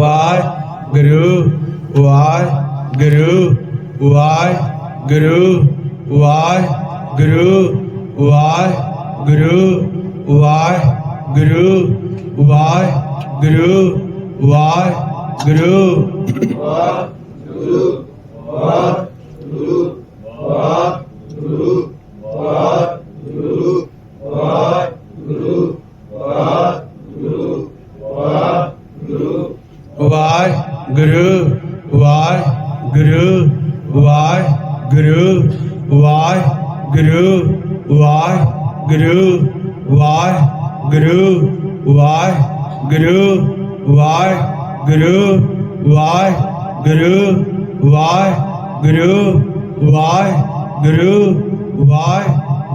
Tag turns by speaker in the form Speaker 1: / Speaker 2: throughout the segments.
Speaker 1: ਵਾਹਿਗੁਰੂ ਵਾਹਿਗੁਰੂ ਵਾਹਿਗੁਰੂ ਵਾਹਿਗੁਰੂ ਵਾਹਿਗੁਰੂ ਵਾਹਿਗੁਰੂ ਵਾਹਿਗੁਰੂ ਵਾਹਿਗੁਰੂ ਵਾਹਿਗੁਰੂ ਵਾਹਿਗੁਰੂ ਵਾਹਿਗੁਰੂ ਵਾਹਿਗੁਰੂ ਵਾਹਿਗੁਰੂ ਵਾਹਿਗੁਰੂ ਵਾਹਿਗੁਰੂ ਵਾਹਿਗੁਰੂ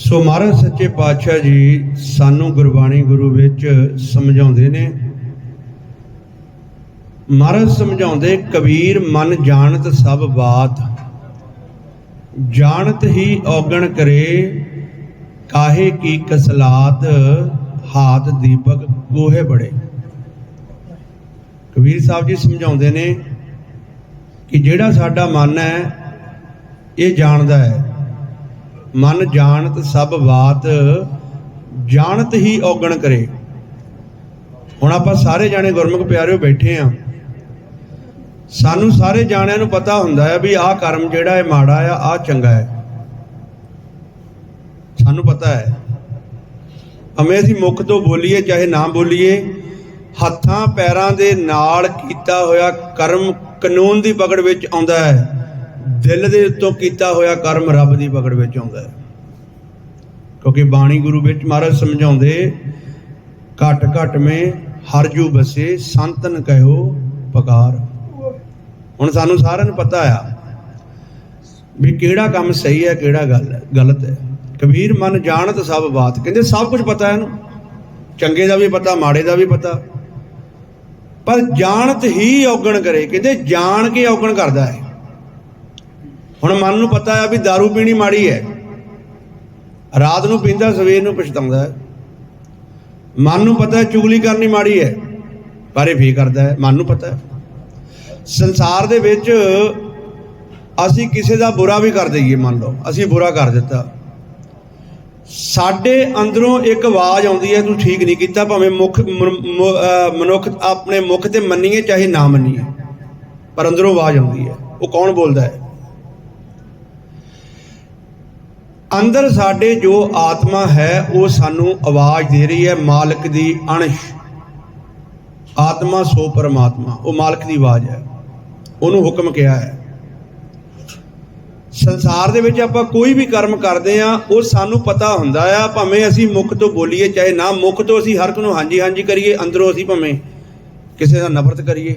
Speaker 1: ਸੋ ਮਹਾਰਾਜ ਸੱਚੇ ਪਾਤਸ਼ਾਹ ਜੀ ਸਾਨੂੰ ਗੁਰਬਾਣੀ ਗੁਰੂ ਵਿੱਚ ਸਮਝਾਉਂਦੇ ਨੇ। ਮਹਾਰਾਜ ਸਮਝਾਉਂਦੇ, ਕਬੀਰ ਮਨ ਜਾਣਤ ਸਭ ਬਾਤ। ਜਾਣਤ ਹੀ ਔਗਣ ਕਰੇ, ਕਾਹੇ ਕੀ ਕਸਲਾਤ, ਹਾਥ ਦੀਪਕ ਗੋਹੇ ਬੜੇ। ਕਬੀਰ ਸਾਹਿਬ ਜੀ ਸਮਝਾਉਂਦੇ ਨੇ ਕਿ ਜਿਹੜਾ ਸਾਡਾ ਮਨ ਹੈ, ਇਹ ਜਾਣਦਾ ਹੈ। ਮਨ ਜਾਣਤ ਸਭ ਬਾਤ, ਜਾਣਤ ਹੀ ਔਗਣ ਕਰੇ। ਹੁਣ ਆਪਾਂ ਸਾਰੇ ਜਾਣੇ ਗੁਰਮੁਖ ਪਿਆਰਿਓ ਬੈਠੇ ਆ। ਸਾਨੂੰ ਸਾਰੇ ਜਾਣਿਆਂ ਨੂੰ ਪਤਾ ਹੁੰਦਾ ਹੈ ਵੀ ਆਹ ਕਰਮ ਜਿਹੜਾ ਹੈ ਮਾੜਾ ਆ ਆਹ ਚੰਗਾ ਹੈ। ਸਾਨੂੰ ਪਤਾ ਹੈ। ਅਮੇ ਅਸੀਂ ਮੁਖ ਤੋਂ ਬੋਲੀਏ, ਚਾਹੇ ਨਾ ਬੋਲੀਏ, ਹੱਥਾਂ ਪੈਰਾਂ ਦੇ ਨਾਲ ਕੀਤਾ ਹੋਇਆ ਕਰਮ ਕਾਨੂੰਨ ਦੀ ਪਕੜ ਵਿੱਚ ਆਉਂਦਾ ਹੈ। ਦਿਲ ਦੇ ਉੱਤੋਂ ਕੀਤਾ ਹੋਇਆ ਕਰਮ ਰੱਬ ਦੀ ਪਕੜ ਵਿੱਚ ਆਉਂਦਾ ਹੈ। ਕਿਉਂਕਿ ਬਾਣੀ ਗੁਰੂ ਵਿੱਚ ਮਹਾਰਾਜ ਸਮਝਾਉਂਦੇ, ਘਟ ਘਟ ਮੇ ਹਰ ਜੂ ਬਸੇ ਸੰਤਨ ਕਹਿਓ ਪਕਾਰ। ਹੁਣ ਸਾਨੂੰ ਸਾਰਿਆਂ ਨੂੰ ਪਤਾ ਆ ਵੀ ਕਿਹੜਾ ਕੰਮ ਸਹੀ ਹੈ, ਕਿਹੜਾ ਗੱਲ ਹੈ, ਗਲਤ ਹੈ। ਕਬੀਰ ਮਨ ਜਾਣਤ ਸਭ ਬਾਤ। ਕਹਿੰਦੇ ਸਭ ਕੁਝ ਪਤਾ ਹੈ ਇਹਨੂੰ। ਚੰਗੇ ਦਾ ਵੀ ਪਤਾ, ਮਾੜੇ ਦਾ ਵੀ ਪਤਾ। ਪਰ ਜਾਣਤ ਹੀ ਔਗਣ ਕਰੇ। ਕਹਿੰਦੇ ਜਾਣ ਕੇ ਔਗਣ ਕਰਦਾ ਹੈ। ਹੁਣ ਮਨ ਨੂੰ ਪਤਾ ਹੈ ਵੀ दारू ਪੀਣੀ ਮਾੜੀ ਹੈ। ਰਾਤ ਨੂੰ ਪੀਂਦਾ, ਸਵੇਰ ਨੂੰ ਪਛਤਾਉਂਦਾ ਹੈ। ਮਨ ਨੂੰ ਪਤਾ ਹੈ ਚੁਗਲੀ ਕਰਨੀ ਮਾੜੀ ਹੈ, ਪਰ ਇਹ ਫੇਰ ਕਰਦਾ ਹੈ, ਮਨ ਨੂੰ ਪਤਾ ਹੈ। ਸੰਸਾਰ ਦੇ ਵਿੱਚ ਅਸੀਂ ਕਿਸੇ ਦਾ ਬੁਰਾ ਵੀ ਕਰ ਦਈਏ, ਮੰਨ ਲਓ, ਅਸੀਂ ਬੁਰਾ ਕਰ ਦਿੱਤਾ। ਸਾਡੇ ਅੰਦਰੋਂ ਇੱਕ ਆਵਾਜ਼ ਆਉਂਦੀ ਹੈ, ਤੂੰ ਠੀਕ ਨਹੀਂ ਕੀਤਾ, ਭਾਵੇਂ ਮੁਖ ਮਨੁੱਖ ਆਪਣੇ ਮੁਖ ਤੇ ਮੰਨੀਏ, ਚਾਹੇ ਨਾ ਮੰਨੀਏ, ਪਰ ਅੰਦਰੋਂ ਆਵਾਜ਼ ਆਉਂਦੀ ਹੈ। ਉਹ ਕੌਣ ਬੋਲਦਾ ਹੈ? ਅੰਦਰ ਸਾਡੇ ਜੋ ਆਤਮਾ ਹੈ, ਉਹ ਸਾਨੂੰ ਆਵਾਜ਼ ਦੇ ਰਹੀ ਹੈ, ਮਾਲਕ ਦੀ ਅਣਸ਼। ਆਤਮਾ ਸੋ ਪਰਮਾਤਮਾ, ਉਹ ਮਾਲਕ ਦੀ ਆਵਾਜ਼ ਹੈ। ਉਹਨੂੰ ਹੁਕਮ ਕਿਹਾ ਹੈ। ਸੰਸਾਰ ਦੇ ਵਿੱਚ ਆਪਾਂ ਕੋਈ ਵੀ ਕਰਮ ਕਰਦੇ ਆ ਉਹ ਸਾਨੂੰ ਪਤਾ ਹੁੰਦਾ ਆ, ਭਾਵੇਂ ਅਸੀਂ ਮੁਖ ਤੋਂ ਬੋਲੀਏ, ਚਾਹੇ ਨਾ ਮੁਖ ਤੋਂ, ਅਸੀਂ ਹਰ ਇੱਕ ਨੂੰ ਹਾਂਜੀ ਹਾਂਜੀ ਕਰੀਏ, ਅੰਦਰੋਂ ਅਸੀਂ ਭਾਵੇਂ ਕਿਸੇ ਦਾ ਨਫ਼ਰਤ ਕਰੀਏ।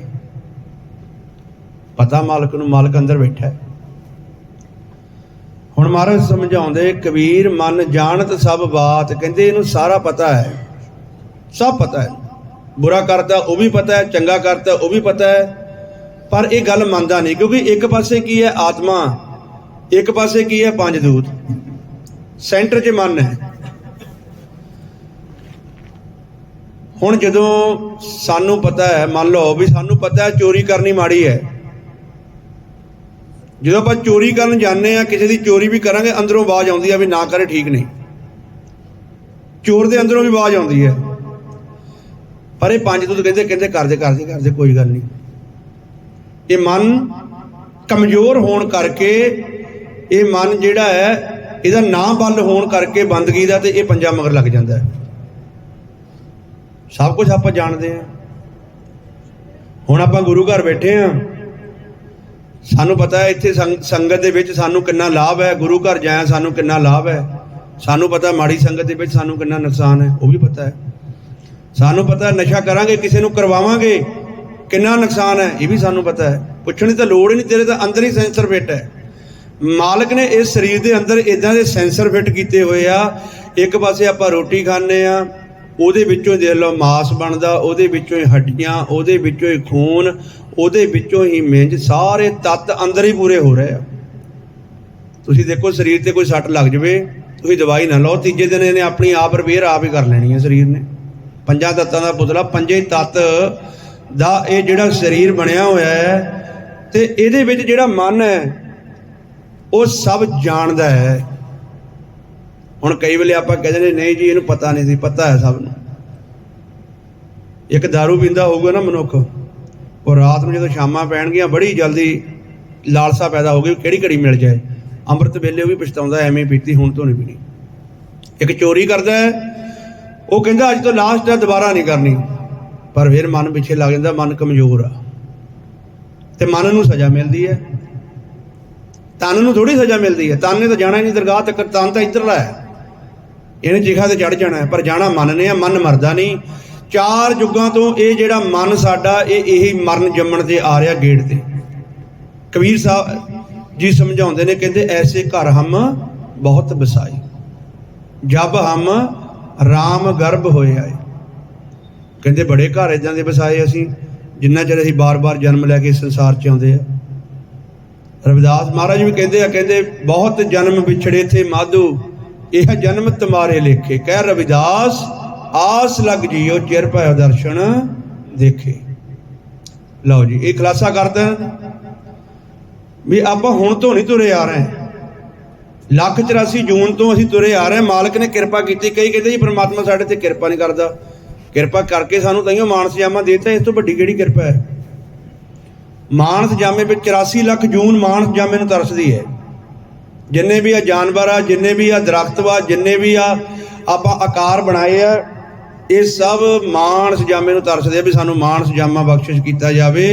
Speaker 1: ਪਤਾ ਮਾਲਕ ਨੂੰ, ਮਾਲਕ ਅੰਦਰ ਬੈਠਾ ਹੈ। ਹੁਣ ਮਹਾਰਾਜ ਸਮਝਾਉਂਦੇ, ਕਬੀਰ, ਮਨ ਜਾਣਤ ਸਭ ਬਾਤ। ਕਹਿੰਦੇ, ਇਹਨੂੰ ਸਾਰਾ ਪਤਾ ਹੈ। ਸਭ ਪਤਾ ਹੈ। ਬੁਰਾ ਕਰਦਾ ਉਹ ਵੀ ਪਤਾ ਹੈ। ਚੰਗਾ ਕਰਦਾ ਉਹ ਵੀ ਪਤਾ ਹੈ। ਪਰ ਇਹ ਗੱਲ ਮੰਨਦਾ ਨਹੀਂ, ਕਿਉਂਕਿ ਇੱਕ ਪਾਸੇ ਕੀ ਹੈ ਆਤਮਾ, ਇੱਕ ਪਾਸੇ ਕੀ ਹੈ ਪੰਜ ਦੂਤ। ਸੈਂਟਰ 'ਚ ਮਨ ਹੈ। ਹੁਣ ਜਦੋਂ ਸਾਨੂੰ ਪਤਾ ਹੈ, ਮੰਨ ਲਓ ਵੀ ਸਾਨੂੰ ਪਤਾ ਹੈ ਚੋਰੀ ਕਰਨੀ ਮਾੜੀ ਹੈ ਜਦੋਂ ਆਪਾਂ ਚੋਰੀ ਕਰਨ ਜਾਂਦੇ ਆ ਕਿਸੇ ਦੀ ਚੋਰੀ ਵੀ ਕਰਾਂਗੇ, ਅੰਦਰੋਂ ਆਵਾਜ਼ ਆਉਂਦੀ ਆ ਵੀ ਨਾ ਕਰੇ ਠੀਕ ਨਹੀਂ। ਚੋਰ ਦੇ ਅੰਦਰੋਂ ਵੀ ਆਵਾਜ਼ ਆਉਂਦੀ ਹੈ। ਪਰ ਇਹ ਪੰਜ ਦੂਤ ਕਹਿੰਦੇ ਕਹਿੰਦੇ ਕਰਦੇ ਕਰਦੇ ਕਰਦੇ ਕੋਈ ਗੱਲ ਨਹੀਂ। ਇਹ ਮਨ ਕਮਜ਼ੋਰ ਹੋਣ ਕਰਕੇ, ਇਹ ਮਨ ਜਿਹੜਾ ਹੈ, ਇਹਦਾ ਨਾ ਬਲ ਹੋਣ ਕਰਕੇ ਬੰਦਗੀ ਦਾ ਤੇ ਇਹ ਪੰਜਾ ਮਗਰ ਲੱਗ ਜਾਂਦਾ ਹੈ। ਸਭ ਕੁਝ ਆਪਾਂ ਜਾਣਦੇ ਹਾਂ। ਹੁਣ ਆਪਾਂ ਗੁਰੂ ਘਰ ਬੈਠੇ ਹਾਂ। ਸਾਨੂੰ ਪਤਾ ਹੈ, ਇੱਥੇ ਸੰਗ- ਸੰਗਤ ਦੇ ਵਿੱਚ ਸਾਨੂੰ ਕਿੰਨਾ ਲਾਭ ਹੈ, ਗੁਰੂ ਘਰ ਜਾਇਆ ਸਾਨੂੰ ਕਿੰਨਾ ਲਾਭ ਹੈ। ਸਾਨੂੰ ਪਤਾ ਮਾੜੀ ਸੰਗਤ ਦੇ ਵਿੱਚ ਸਾਨੂੰ ਕਿੰਨਾ ਨੁਕਸਾਨ ਹੈ, ਉਹ ਵੀ ਪਤਾ ਹੈ। ਸਾਨੂੰ ਪਤਾ ਨਸ਼ਾ ਕਰਾਂਗੇ, ਕਿਸੇ ਨੂੰ ਕਰਵਾਵਾਂਗੇ, ਕਿੰਨਾ ਨੁਕਸਾਨ ਹੈ, ਇਹ ਵੀ ਸਾਨੂੰ ਪਤਾ ਹੈ। ਪੁੱਛਣ ਦੀ ਤਾਂ ਲੋੜ ਹੀ ਨਹੀਂ, ਤੇਰੇ ਤਾਂ ਅੰਦਰ ਹੀ ਸੈਂਸਰ ਫਿੱਟ ਹੈ। ਮਾਲਕ ਨੇ ਇਸ ਸਰੀਰ ਦੇ ਅੰਦਰ ਇਦਾਂ ਦੇ ਸੈਂਸਰ ਫਿੱਟ ਕੀਤੇ ਹੋਏ ਆ, ਇੱਕ ਪਾਸੇ ਆਪਾਂ ਰੋਟੀ ਖਾਂਦੇ ਆ, ਉਹਦੇ ਵਿੱਚੋਂ ਦੇਖ ਲਓ ਮਾਸ ਬਣਦਾ, ਉਹਦੇ ਵਿੱਚੋਂ ਹੀ ਹੱਡੀਆਂ, ਉਹਦੇ ਵਿੱਚੋਂ ਹੀ ਖੂਨ ਉਹਦੇ ਵਿੱਚੋਂ ਹੀ ਮਿੰਜ ਸਾਰੇ ਤੱਤ ਅੰਦਰ ਹੀ ਪੂਰੇ ਹੋ ਰਹੇ ਆ। ਤੁਸੀਂ ਦੇਖੋ ਸਰੀਰ ਤੇ ਕੋਈ ਸੱਟ ਲੱਗ ਜਵੇ, ਤੁਸੀਂ ਦਵਾਈ ਨਾ ਲਓ, ਤੀਜੇ ਦਿਨ ਇਹਨੇ ਆਪਣੀ ਆਪ ਰਿਪੇਅਰ ਆਪ ਹੀ ਕਰ ਲੈਣੀ ਹੈ ਸਰੀਰ ਨੇ। ਪੰਜਾਂ ਤੱਤਾਂ ਦਾ ਪੁਤਲਾ, ਪੰਜੇ ਤੱਤ ਦਾ ਇਹ ਜਿਹੜਾ ਸਰੀਰ ਬਣਿਆ ਹੋਇਆ ਹੈ ਤੇ ਇਹਦੇ ਵਿੱਚ ਜਿਹੜਾ ਮਨ ਹੈ, ਉਹ ਸਭ ਜਾਣਦਾ ਹੈ। ਹੁਣ ਕਈ ਵੇਲੇ ਆਪਾਂ ਕਹਿੰਦੇ ਨੇ ਨਹੀਂ ਜੀ, ਇਹਨੂੰ ਪਤਾ ਨਹੀਂ ਸੀ, ਪਤਾ ਹੈ ਸਭ ਨੂੰ। ਇੱਕ दारू ਪੀਂਦਾ ਹੋਊਗਾ ਨਾ ਮਨੁੱਖ ਔਰ ਰਾਤ ਨੂੰ ਜਦੋਂ ਸ਼ਾਮਾਂ ਪੈਣਗੀਆਂ, ਬੜੀ ਜਲਦੀ ਲਾਲਸਾ ਪੈਦਾ ਹੋ ਗਈ, ਕਿਹੜੀ ਘੜੀ ਮਿਲ ਜਾਏ? ਅੰਮ੍ਰਿਤ ਵੇਲੇ ਉਹ ਵੀ ਪਛਤਾਉਂਦਾ, ਐਵੇਂ ਪੀਤੀ, ਹੁਣ ਤੋਂ ਨਹੀਂ ਪੀਣੀ। ਇੱਕ ਚੋਰੀ ਕਰਦਾ ਉਹ ਕਹਿੰਦਾ, ਅੱਜ ਤੋਂ ਲਾਸਟ ਹੈ, ਦੁਬਾਰਾ ਨਹੀਂ ਕਰਨੀ। ਪਰ ਫਿਰ ਮਨ ਪਿੱਛੇ ਲੱਗ ਜਾਂਦਾ, ਮਨ ਕਮਜ਼ੋਰ ਆ। ਤੇ ਮਨ ਨੂੰ ਸਜ਼ਾ ਮਿਲਦੀ ਹੈ। ਤਨ ਨੂੰ ਥੋੜੀ ਸਜ਼ਾ ਮਿਲਦੀ ਹੈ। ਤਨ ਨੇ ਤਾਂ ਜਾਣਾ ਹੀ ਨਹੀਂ, ਦਰਗਾਹ ਤੱਕ, ਤਨ ਤਾਂ ਇੱਧਰਲਾ ਹੈ। ਇਹਨੇ ਜਿਖਾ ਤੇ ਚੜ ਜਾਣਾ ਹੈ, ਪਰ ਜਾਣਾ ਮਨ ਨੇ ਆ, ਮਨ ਮਰਦਾ ਨਹੀਂ। ਚਾਰ ਯੁੱਗਾਂ ਤੋਂ ਇਹ ਜਿਹੜਾ ਮਨ ਸਾਡਾ, ਇਹ ਇਹੀ ਮਰਨ ਜੰਮਣ ਤੇ ਆ ਰਿਹਾ ਗੇਟ ਤੇ। ਕਬੀਰ ਸਾਹਿਬ ਜੀ ਸਮਝਾਉਂਦੇ ਨੇ, ਕਹਿੰਦੇ ਐਸੇ ਘਰ ਹਮ ਬਹੁਤ ਬਸਾਈ ਜਬ ਹਮ ਰਾਮ ਗਰਭ ਹੋਏ ਆਏ। ਕਹਿੰਦੇ ਬੜੇ ਘਰ ਇਦਾਂ ਦੇ ਵਸਾਏ ਅਸੀਂ, ਜਿੰਨਾ ਚਿਰ ਅਸੀਂ ਬਾਰ-ਬਾਰ ਜਨਮ ਲੈ ਕੇ ਸੰਸਾਰ 'ਚ ਆਉਂਦੇ ਆ। ਰਵਿਦਾਸ ਮਹਾਰਾਜ ਵੀ ਕਹਿੰਦੇ ਆ, ਕਹਿੰਦੇ ਬਹੁਤ ਜਨਮ ਵਿਛੜੇ ਥੇ ਮਾਧੂ, ਇਹ ਜਨਮ ਤੁਮਾਰੇ ਲੇਖੇ। ਕਹਿ ਰਵਿਦਾਸ ਆਸ ਲੱਗ ਜੀਓ, ਚਿਰ ਭਇ ਦਰਸ਼ਨ ਦੇਖੇ। ਲਓ ਜੀ, ਇਹ ਖੁਲਾਸਾ ਕਰਦਾ ਵੀ ਆਪਾਂ ਹੁਣ ਤੋਂ ਨਹੀਂ ਤੁਰੇ ਆ ਰਹੇ। ਲੱਖ 84 ਜੂਨ ਤੋਂ ਅਸੀਂ ਤੁਰੇ ਆ ਰਹੇ ਹਾਂ। ਮਾਲਕ ਨੇ ਕਿਰਪਾ ਕੀਤੀ। ਕਈ ਕਹਿੰਦੇ ਜੀ, ਪ੍ਰਮਾਤਮਾ ਸਾਡੇ ਤੇ ਕਿਰਪਾ ਨਹੀਂ ਕਰਦਾ। ਕਿਰਪਾ ਕਰਕੇ ਸਾਨੂੰ ਤਾਈਓ ਮਾਨਸ ਜਾਮਾ ਦੇਤਾ, ਇਸ ਤੋਂ ਵੱਡੀ ਕਿਹੜੀ ਕਿਰਪਾ ਹੈ? ਮਾਨਸ ਜਾਮੇ ਵਿੱਚ 84 ਲੱਖ ਜੂਨ ਮਾਨਸ ਜਾਮੇ ਨੂੰ ਤਰਸਦੀ ਹੈ। ਜਿੰਨੇ ਵੀ ਆ ਜਾਨਵਰ ਆ, ਜਿੰਨੇ ਵੀ ਆ ਦਰਖਤ ਵਾ, ਜਿੰਨੇ ਵੀ ਆ ਆਪਾਂ ਆਕਾਰ ਬਣਾਏ ਆ ਇਹ ਸਭ ਮਾਨਸ ਜਾਮੇ ਨੂੰ ਤਰਸਦੇ ਆ ਵੀ ਸਾਨੂੰ ਮਾਨਸ ਜਾਮਾ ਬਖਸ਼ਿਸ਼ ਕੀਤਾ ਜਾਵੇ।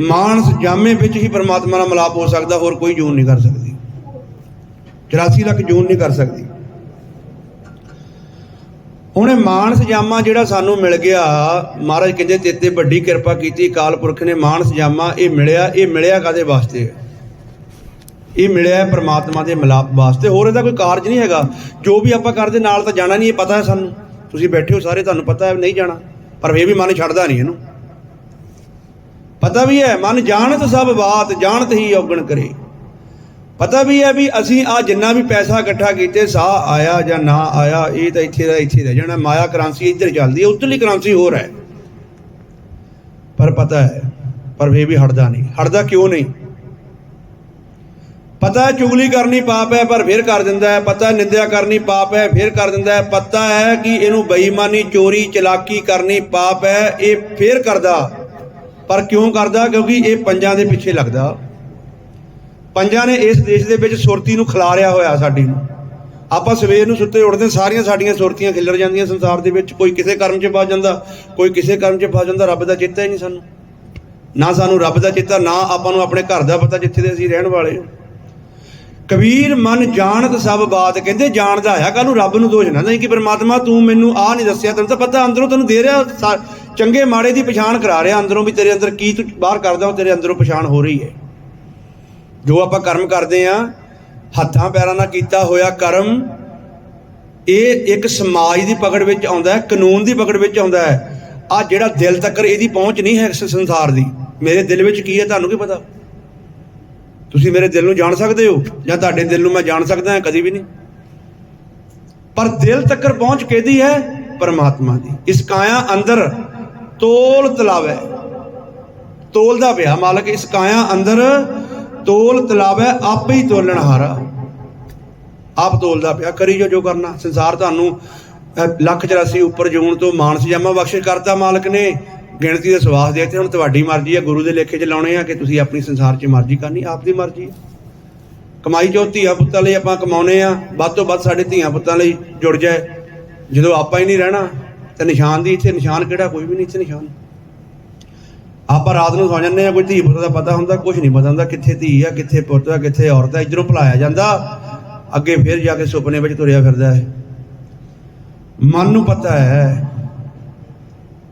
Speaker 1: ਮਾਨਸ ਜਾਮੇ ਵਿੱਚ ਹੀ ਪਰਮਾਤਮਾ ਨਾਲ ਮਿਲਾਪ ਹੋ ਸਕਦਾ, ਹੋਰ ਕੋਈ ਜੂਨ ਨਹੀਂ ਕਰ ਸਕਦੀ। 84 ਲੱਖ ਜੂਨ ਨਹੀਂ ਕਰ ਸਕਦੀ। ਹੁਣ ਇਹ ਮਾਨਸ ਜਾਮਾ ਜਿਹੜਾ ਸਾਨੂੰ ਮਿਲ ਗਿਆ, ਮਹਾਰਾਜ ਕਹਿੰਦੇ ਤੇਤੇ ਵੱਡੀ ਕਿਰਪਾ ਕੀਤੀ ਕਾਲ ਪੁਰਖ ਨੇ ਮਾਨਸ ਜਾਮਾ, ਇਹ ਮਿਲਿਆ ਇਹ ਮਿਲਿਆ ਕਾਦੇ ਵਾਸਤੇ? ਇਹ ਮਿਲਿਆ ਹੈ ਪ੍ਰਮਾਤਮਾ ਦੇ ਮਿਲਾਪ ਵਾਸਤੇ, ਹੋਰ ਇਹਦਾ ਕੋਈ ਕਾਰਜ ਨਹੀਂ ਹੈਗਾ। ਜੋ ਵੀ ਆਪਾਂ ਕਰਦੇ, ਨਾਲ ਤਾਂ ਜਾਣਾ ਨਹੀਂ, ਇਹ ਪਤਾ ਹੈ ਸਾਨੂੰ। ਤੁਸੀਂ ਬੈਠੇ ਹੋ, ਸਾਰੇ ਤੁਹਾਨੂੰ ਪਤਾ ਹੈ, ਨਹੀਂ ਜਾਣਾ। ਪਰ ਫੇਰ ਵੀ ਮਨ ਛੱਡਦਾ ਨਹੀਂ ਇਹਨੂੰ। ਪਤਾ ਵੀ ਹੈ, ਮਨ ਜਾਣਤ ਸਭ ਬਾਤ, ਜਾਣਤ ਹੀ ਔਗਣ ਕਰੇ। ਪਤਾ ਵੀ ਹੈ ਵੀ ਅਸੀਂ ਆ ਜਿੰਨਾ ਵੀ ਪੈਸਾ ਇਕੱਠਾ ਕੀਤੇ, ਸਾਹ ਆਇਆ ਜਾਂ ਨਾ ਆਇਆ, ਇਹ ਤਾਂ ਇੱਥੇ ਦਾ ਇੱਥੇ ਰਹਿ ਜਾਣਾ। ਮਾਇਆ ਕਰੰਸੀ ਇੱਧਰ ਚੱਲਦੀ ਹੈ, ਉੱਧਰਲੀ ਕਰੰਸੀ ਹੋਰ ਹੈ। ਪਰ ਪਤਾ ਹੈ, ਪਰ ਫੇਰ ਵੀ ਹਟਦਾ ਨਹੀਂ। ਹਟਦਾ ਕਿਉਂ ਨਹੀਂ? ਪਤਾ ਚੁਗਲੀ ਕਰਨੀ ਪਾਪ ਹੈ, ਪਰ ਫਿਰ ਕਰ ਦਿੰਦਾ ਹੈ। ਪਤਾ ਨਿੰਦਿਆ ਕਰਨੀ ਪਾਪ ਹੈ, ਫਿਰ ਕਰ ਦਿੰਦਾ ਹੈ। ਪਤਾ ਹੈ ਕਿ ਇਹਨੂੰ ਬੇਈਮਾਨੀ, ਚੋਰੀ, ਚਲਾਕੀ ਕਰਨੀ ਪਾਪ ਹੈ, ਇਹ ਫਿਰ ਕਰਦਾ। ਪਰ ਕਿਉਂ ਕਰਦਾ? ਕਿਉਂਕਿ ਇਹ ਪੰਜਾਂ ਦੇ ਪਿੱਛੇ ਲੱਗਦਾ। ਪੰਜਾਂ ਨੇ ਇਸ ਦੇਸ਼ ਦੇ ਵਿੱਚ ਸੁਰਤੀ ਨੂੰ ਖਿਲਾਰਿਆ ਹੋਇਆ ਸਾਡੀ ਨੂੰ। ਆਪਾਂ ਸਵੇਰ ਨੂੰ ਸੁੱਤੇ ਉੱਠਦੇ ਸਾਰੀਆਂ ਸਾਡੀਆਂ ਸੁਰਤੀਆਂ ਖਿੱਲਰ ਜਾਂਦੀਆਂ ਸੰਸਾਰ ਦੇ ਵਿੱਚ। ਕੋਈ ਕਿਸੇ ਕਰਮ 'ਚ ਫਸ ਜਾਂਦਾ, ਕੋਈ ਕਿਸੇ ਕਰਮ 'ਚ ਫਸ ਜਾਂਦਾ, ਰੱਬ ਦਾ ਚੇਤਾ ਹੀ ਨਹੀਂ ਸਾਨੂੰ। ਨਾ ਸਾਨੂੰ ਰੱਬ ਦਾ ਚੇਤਾ, ਨਾ ਆਪਾਂ ਨੂੰ ਆਪਣੇ ਘਰ ਦਾ ਪਤਾ ਜਿੱਥੇ ਦੇ ਅਸੀਂ ਰਹਿਣ ਵਾਲੇ ਹਾਂ। ਕਬੀਰ ਮਨ ਜਾਣਤ ਸਭ ਬਾਤ ਕਹਿੰਦੇ, ਜਾਣਦਾ ਆ ਕੱਲ ਨੂੰ ਰੱਬ ਨੂੰ ਦੋਸ਼ ਨਾ ਨਹੀਂ ਕਿ ਪ੍ਰਮਾਤਮਾ ਤੂੰ ਮੈਨੂੰ ਆਹ ਨਹੀਂ ਦੱਸਿਆ। ਤੈਨੂੰ ਤਾਂ ਪਤਾ, ਅੰਦਰੋਂ ਤੈਨੂੰ ਦੇ ਰਿਹਾ ਚੰਗੇ ਮਾੜੇ ਦੀ ਪਛਾਣ ਕਰਾ ਰਿਹਾ। ਅੰਦਰੋਂ ਵੀ ਤੇਰੇ ਅੰਦਰ ਕੀ ਤੂੰ ਬਾਹਰ ਕਰਦਾ, ਉਹ ਤੇਰੇ ਅੰਦਰੋਂ ਪਛਾਣ ਹੋ ਰਹੀ ਹੈ। ਜੋ ਆਪਾਂ ਕਰਮ ਕਰਦੇ ਆ ਹੱਥਾਂ ਪੈਰਾਂ ਨਾਲ ਕੀਤਾ ਹੋਇਆ ਕਰਮ, ਇਹ ਇੱਕ ਸਮਾਜ ਦੀ ਪਕੜ ਵਿੱਚ ਆਉਂਦਾ ਹੈ, ਕਾਨੂੰਨ ਦੀ ਪਕੜ ਵਿੱਚ ਆਉਂਦਾ ਹੈ। ਆ ਜਿਹੜਾ ਦਿਲ ਤੱਕ ਇਹਦੀ ਪਹੁੰਚ ਨਹੀਂ ਹੈ ਸੰਸਾਰ ਦੀ। ਮੇਰੇ ਦਿਲ ਵਿੱਚ ਕੀ ਹੈ, ਤੁਹਾਨੂੰ ਕੀ ਪਤਾ? ਤੁਸੀਂ ਮੇਰੇ ਦਿਲ ਨੂੰ ਜਾਣ ਸਕਦੇ ਹੋ? ਜਾਂ ਤੁਹਾਡੇ ਦਿਲ ਨੂੰ ਮੈਂ ਜਾਣ ਸਕਦਾ ਹਾਂ? ਕਦੀ ਵੀ ਨਹੀਂ। ਪਰ ਦਿਲ ਤੱਕ ਪਹੁੰਚ ਕਿਹਦੀ ਹੈ? ਪਰਮਾਤਮਾ ਦੀ। ਇਸ ਕਾਇਆ ਅੰਦਰ ਤੋਲ ਤਲਾਵੇ। ਤੋਲਦਾ ਪਿਆ ਮਾਲਕ, ਇਸ ਕਾਇਆ ਅੰਦਰ ਤੋਲ ਤਲਾਵੇ, ਆਪੇ ਹੀ ਤੋਲਣ ਹਾਰਾ। ਆਪ ਤੋਲਦਾ ਪਿਆ ਕਰੀ ਜੋ ਜੋ ਕਰਨਾ। ਸੰਸਾਰ ਤੁਹਾਨੂੰ ਲੱਖ 84 ਉੱਪਰ ਜੂਨ ਤੋਂ ਮਾਨਸ ਜਾਮਾ ਬਖਸ਼ਿਸ਼ ਕਰਤਾ ਮਾਲਕ ਨੇ। ਗਿਣਤੀ ਦੇ ਸਵਾਸ ਦੇ ਦਿੱਤੇ ਹੁਣ ਤੁਹਾਡੀ ਮਰਜ਼ੀ ਹੈ, ਗੁਰੂ ਦੇ ਲੇਖੇ 'ਚ ਲਾਉਣੇ ਆ ਕਿ ਤੁਸੀਂ ਆਪਣੀ ਸੰਸਾਰ 'ਚ ਮਰਜ਼ੀ ਕਰਨੀ ਆਪਦੀ ਮਰਜ਼ੀ ਹੈ। ਕਮਾਈ ਜੋ ਧੀਆਂ ਪੁੱਤਾਂ ਲਈ ਆਪਾਂ ਕਮਾਉਨੇ ਆ, ਵੱਧ ਤੋਂ ਵੱਧ ਸਾਡੇ ਧੀਆਂ ਪੁੱਤਾਂ ਲਈ ਜੁੜ ਜਾਏ। ਜਦੋਂ ਆਪਾਂ ਹੀ ਨਹੀਂ ਰਹਿਣਾ, ਤੇ ਨਿਸ਼ਾਨ ਦੀ ਇੱਥੇ, ਨਿਸ਼ਾਨ ਕਿਹੜਾ? ਕੋਈ ਵੀ ਨਹੀਂ ਇੱਥੇ ਨਿਸ਼ਾਨ। ਆਪਾਂ ਰਾਤ ਨੂੰ ਸੌ ਜਾਂਦੇ ਆ, ਕੋਈ ਧੀ ਪੁੱਤ ਦਾ ਪਤਾ ਹੁੰਦਾ ਕੁਝ ਨਹੀਂ ਪਤਾ ਹੁੰਦਾ ਕਿੱਥੇ ਧੀ ਆ, ਕਿੱਥੇ ਪੁੱਤ ਆ, ਕਿੱਥੇ ਔਰਤ ਆ, ਇਧਰੋਂ ਭੁਲਾਇਆ ਜਾਂਦਾ, ਅੱਗੇ ਫਿਰ ਜਾ ਕੇ ਸੁਪਨੇ ਵਿੱਚ ਤੁਰਿਆ ਫਿਰਦਾ ਹੈ। ਮਨ ਨੂੰ ਪਤਾ ਹੈ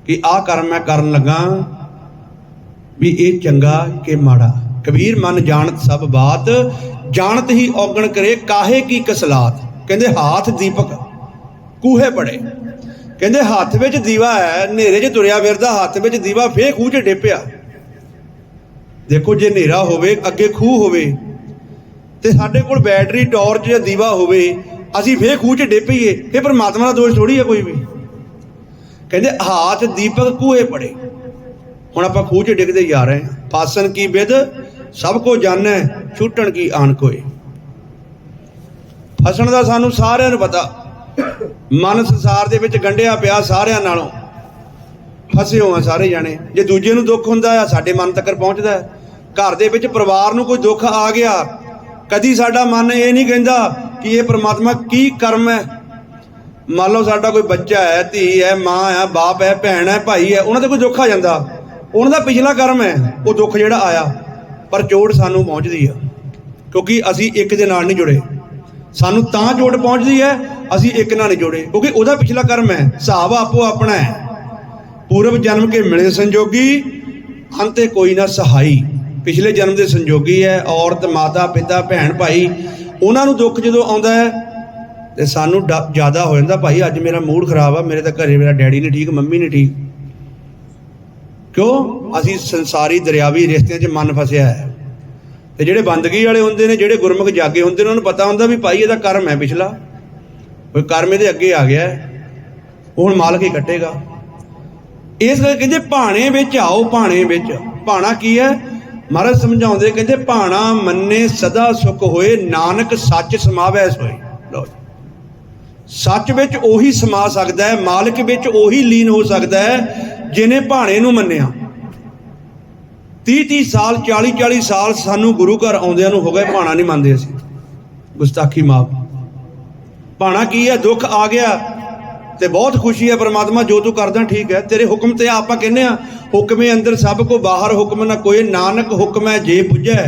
Speaker 1: ਕਿ ਆਹ ਕਰਮ ਮੈਂ ਕਰਨ ਲੱਗਾ ਵੀ ਇਹ ਚੰਗਾ ਕਿ ਮਾੜਾ। ਕਬੀਰ ਮਨ ਜਾਣਤ ਸਭ ਬਾਤ, ਜਾਣਤ ਹੀ ਔਗਣ ਕਰੇ ਕਾਹੇ ਕੀ ਕਸਲਾਤ। ਕਹਿੰਦੇ ਹਾਥ ਦੀਪਕ, ਕੂਹੇ ਬੜੇ। ਕਹਿੰਦੇ ਹੱਥ ਵਿੱਚ ਦੀਵਾ ਹੈ, ਹਨੇਰੇ 'ਚ ਤੁਰਿਆ ਫਿਰਦਾ, ਹੱਥ ਵਿੱਚ ਦੀਵਾ ਫੇਰ ਖੂਹ 'ਚ ਡੇਪਿਆ। ਦੇਖੋ ਜੇ ਹਨੇਰਾ ਹੋਵੇ, ਅੱਗੇ ਖੂਹ ਹੋਵੇ, ਤੇ ਸਾਡੇ ਕੋਲ ਬੈਟਰੀ, ਟਾਰਚ ਜਾਂ ਦੀਵਾ ਹੋਵੇ, ਅਸੀਂ ਫੇਰ ਖੂਹ 'ਚ ਡੇਪੀਏ। ਇਹ ਪਰਮਾਤਮਾ ਦਾ ਦੋਸ਼ ਥੋੜੀ ਹੈ ਕੋਈ ਵੀ। ਕਹਿੰਦੇ ਹਾਥ ਦੀਪਕ ਕੂਹੇ ਪੜੇ। ਹੁਣ ਆਪਾਂ ਖੂਹ 'ਚ ਡਿੱਗਦੇ ਜਾ ਰਹੇ ਹਾਂ। ਫਾਸਨ ਕੀ ਵਿਦ ਸਭ ਕੋ ਜਾਣੈ, ਛੁੱਟਣ ਕੀ ਆਣ ਕੋਏ। ਫਸਣ ਦਾ ਸਾਨੂੰ ਸਾਰਿਆਂ ਨੂੰ ਪਤਾ। ਮਨ ਸੰਸਾਰ ਦੇ ਵਿੱਚ ਗੰਢਿਆ ਪਿਆ ਸਾਰਿਆਂ ਨਾਲੋਂ। ਫਸੇ ਹੋਏ ਸਾਰੇ ਜਾਣੇ। ਜੇ ਦੂਜੇ ਨੂੰ ਦੁੱਖ ਹੁੰਦਾ ਆ, ਸਾਡੇ ਮਨ ਤੱਕ ਪਹੁੰਚਦਾ ਘਰ ਦੇ ਵਿੱਚ ਪਰਿਵਾਰ ਨੂੰ ਕੋਈ ਦੁੱਖ ਆ ਗਿਆ। ਕਦੀ ਸਾਡਾ ਮਨ ਇਹ ਨਹੀਂ ਕਹਿੰਦਾ ਕਿ ਇਹ ਪ੍ਰਮਾਤਮਾ ਕੀ ਕਰਮ ਹੈ। ਮੰਨ ਲਓ ਸਾਡਾ ਕੋਈ ਬੱਚਾ ਹੈ, ਧੀ ਹੈ, ਮਾਂ ਹੈ, ਬਾਪ ਹੈ, ਭੈਣ ਹੈ, ਭਾਈ ਹੈ, ਉਹਨਾਂ ਤੇ ਕੋਈ ਦੁੱਖ ਆ ਜਾਂਦਾ। ਉਹਨਾਂ ਦਾ ਪਿਛਲਾ ਕਰਮ ਹੈ, ਉਹ ਦੁੱਖ ਜਿਹੜਾ ਆਇਆ, ਪਰ ਚੋਟ ਸਾਨੂੰ ਪਹੁੰਚਦੀ ਆ, ਕਿਉਂਕਿ ਅਸੀਂ ਇੱਕ ਦੇ ਨਾਲ ਨਹੀਂ ਜੁੜੇ। ਸਾਨੂੰ ਤਾਂ ਚੋਟ ਪਹੁੰਚਦੀ ਹੈ, ਅਸੀਂ ਇੱਕ ਨਾਲ ਨਹੀਂ ਜੁੜੇ, ਕਿਉਂਕਿ ਉਹਦਾ ਪਿਛਲਾ ਕਰਮ ਹੈ, ਹਿਸਾਬ ਆਪੋ ਆਪਣਾ ਹੈ। ਪੂਰਵ ਜਨਮ ਕੇ ਮਿਲੇ ਸੰਜੋਗੀ, ਅੰਤੇ ਕੋਈ ਨਾ ਸਹਾਈ। ਪਿਛਲੇ ਜਨਮ ਦੇ ਸੰਜੋਗੀ ਹੈ, ਔਰਤ, ਮਾਤਾ, ਪਿਤਾ, ਭੈਣ, ਭਾਈ, ਉਹਨਾਂ ਨੂੰ ਦੁੱਖ ਜਦੋਂ ਆਉਂਦਾ ਹੈ ਤੇ ਸਾਨੂੰ ਡ- ਜ਼ਿਆਦਾ ਹੋ ਜਾਂਦਾ ਭਾਈ, ਅੱਜ ਮੇਰਾ ਮੂਡ ਖਰਾਬ ਆ, ਮੇਰੇ ਤਾਂ ਘਰੇ ਮੇਰਾ ਡੈਡੀ ਨਹੀਂ ਠੀਕ, ਮੰਮੀ ਨਹੀਂ ਠੀਕ। ਕਿਉਂ? ਅਸੀਂ ਸੰਸਾਰੀ ਦਰਿਆਵੀ ਰਿਸ਼ਤਿਆਂ 'ਚ ਮਨ ਫਸਿਆ ਹੈ। ਤੇ ਜਿਹੜੇ ਬੰਦਗੀ ਵਾਲੇ ਹੁੰਦੇ ਨੇ, ਜਿਹੜੇ ਗੁਰਮੁਖ ਜਾਗੇ ਹੁੰਦੇ ਨੇ, ਉਹਨਾਂ ਨੂੰ ਪਤਾ ਹੁੰਦਾ ਵੀ ਭਾਈ, ਇਹਦਾ ਕਰਮ ਹੈ ਪਿਛਲਾ। ਕੋਈ ਕਰਮ ਇਹਦੇ ਅੱਗੇ ਆ ਗਿਆ ਉਹ ਹੁਣ ਮਾਲਕ ਹੀ ਕੱਟੇਗਾ। ਇਸ ਕਰਕੇ ਕਹਿੰਦੇ ਭਾਣੇ ਵਿੱਚ ਆਓ, ਭਾਣੇ ਵਿੱਚ। ਭਾਣਾ ਕੀ ਹੈ? ਮਹਾਰਾਜ ਸਮਝਾਉਂਦੇ, ਕਹਿੰਦੇ ਭਾਣਾ ਮੰਨੇ ਸਦਾ ਸੁਖ ਹੋਏ, ਨਾਨਕ ਸੱਚ ਸਮਾਵੈ ਸੋਏ। ਲਓ ਸੱਚ ਵਿੱਚ ਉਹੀ ਸਮਾ ਸਕਦਾ ਹੈ, ਮਾਲਕ ਵਿੱਚ ਉਹੀ ਲੀਨ ਹੋ ਸਕਦਾ ਹੈ ਜਿਨੇ ਭਾਣੇ ਨੂੰ ਮੰਨਿਆ। 30 30 ਸਾਲ 40 40 ਸਾਲ ਸਾਨੂੰ ਗੁਰੂ ਘਰ ਆਉਂਦਿਆਂ ਨੂੰ ਹੋ ਗਏ, ਭਾਣਾ ਨਹੀਂ ਮੰਨਦੇ ਅਸੀਂ। ਗੁਸਤਾਖੀ ਮਾਫ। ਭਾਣਾ ਕੀ ਹੈ? ਦੁੱਖ ਆ ਗਿਆ ਤੇ ਬਹੁਤ ਖੁਸ਼ੀ ਹੈ, ਪਰਮਾਤਮਾ ਜੋ ਤੂੰ ਕਰਦਾ ਠੀਕ ਹੈ। ਤੇਰੇ ਹੁਕਮ ਤੇ ਆਪਾਂ ਕਹਿੰਦੇ ਆ ਹੁਕਮੇ ਅੰਦਰ ਸਭ ਕੋ, ਬਾਹਰ ਹੁਕਮ ਨਾ ਕੋਈ, ਨਾਨਕ ਹੁਕਮ ਹੈ, ਜੇ ਪੁੱਜੈ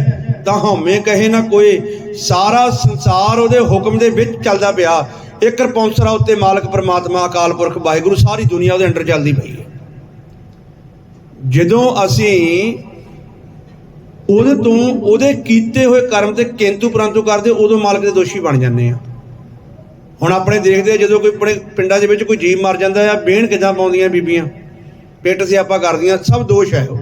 Speaker 1: ਤਾਂ ਹਉਮੈ ਕਹੇ ਨਾ ਕੋਈ। ਸਾਰਾ ਸੰਸਾਰ ਉਹਦੇ ਹੁਕਮ ਦੇ ਵਿੱਚ ਚੱਲਦਾ ਪਿਆ। ਇੱਕ ਰਪੌਂਸਰਾ ਉੱਤੇ ਮਾਲਕ ਪਰਮਾਤਮਾ, ਅਕਾਲ ਪੁਰਖ, ਵਾਹਿਗੁਰੂ, ਸਾਰੀ ਦੁਨੀਆ ਉਹਦੇ ਅੰਡਰ ਚੱਲਦੀ ਪਈ ਹੈ। ਜਦੋਂ ਅਸੀਂ ਉਹਦੇ ਤੋਂ ਉਹਦੇ ਕੀਤੇ ਹੋਏ ਕਰਮ ਤੇ ਕਿੰਤੂ ਪਰੰਤੂ ਕਰਦੇ, ਉਦੋਂ ਮਾਲਕ ਦੇ ਦੋਸ਼ੀ ਬਣ ਜਾਂਦੇ ਆ ਹੁਣ ਆਪਣੇ ਦੇਖਦੇ ਆ ਜਦੋਂ ਕੋਈ ਆਪਣੇ ਪਿੰਡਾਂ ਦੇ ਵਿੱਚ ਕੋਈ ਜੀਵ ਮਰ ਜਾਂਦਾ ਆ ਬੇਣ ਕਿਦਾਂ ਪਾਉਂਦੀਆਂ ਬੀਬੀਆਂ ਪਿੱਟ ਸਿਆਪਾ ਕਰਦੀਆਂ, ਸਭ ਦੋਸ਼ ਹੈ ਉਹ।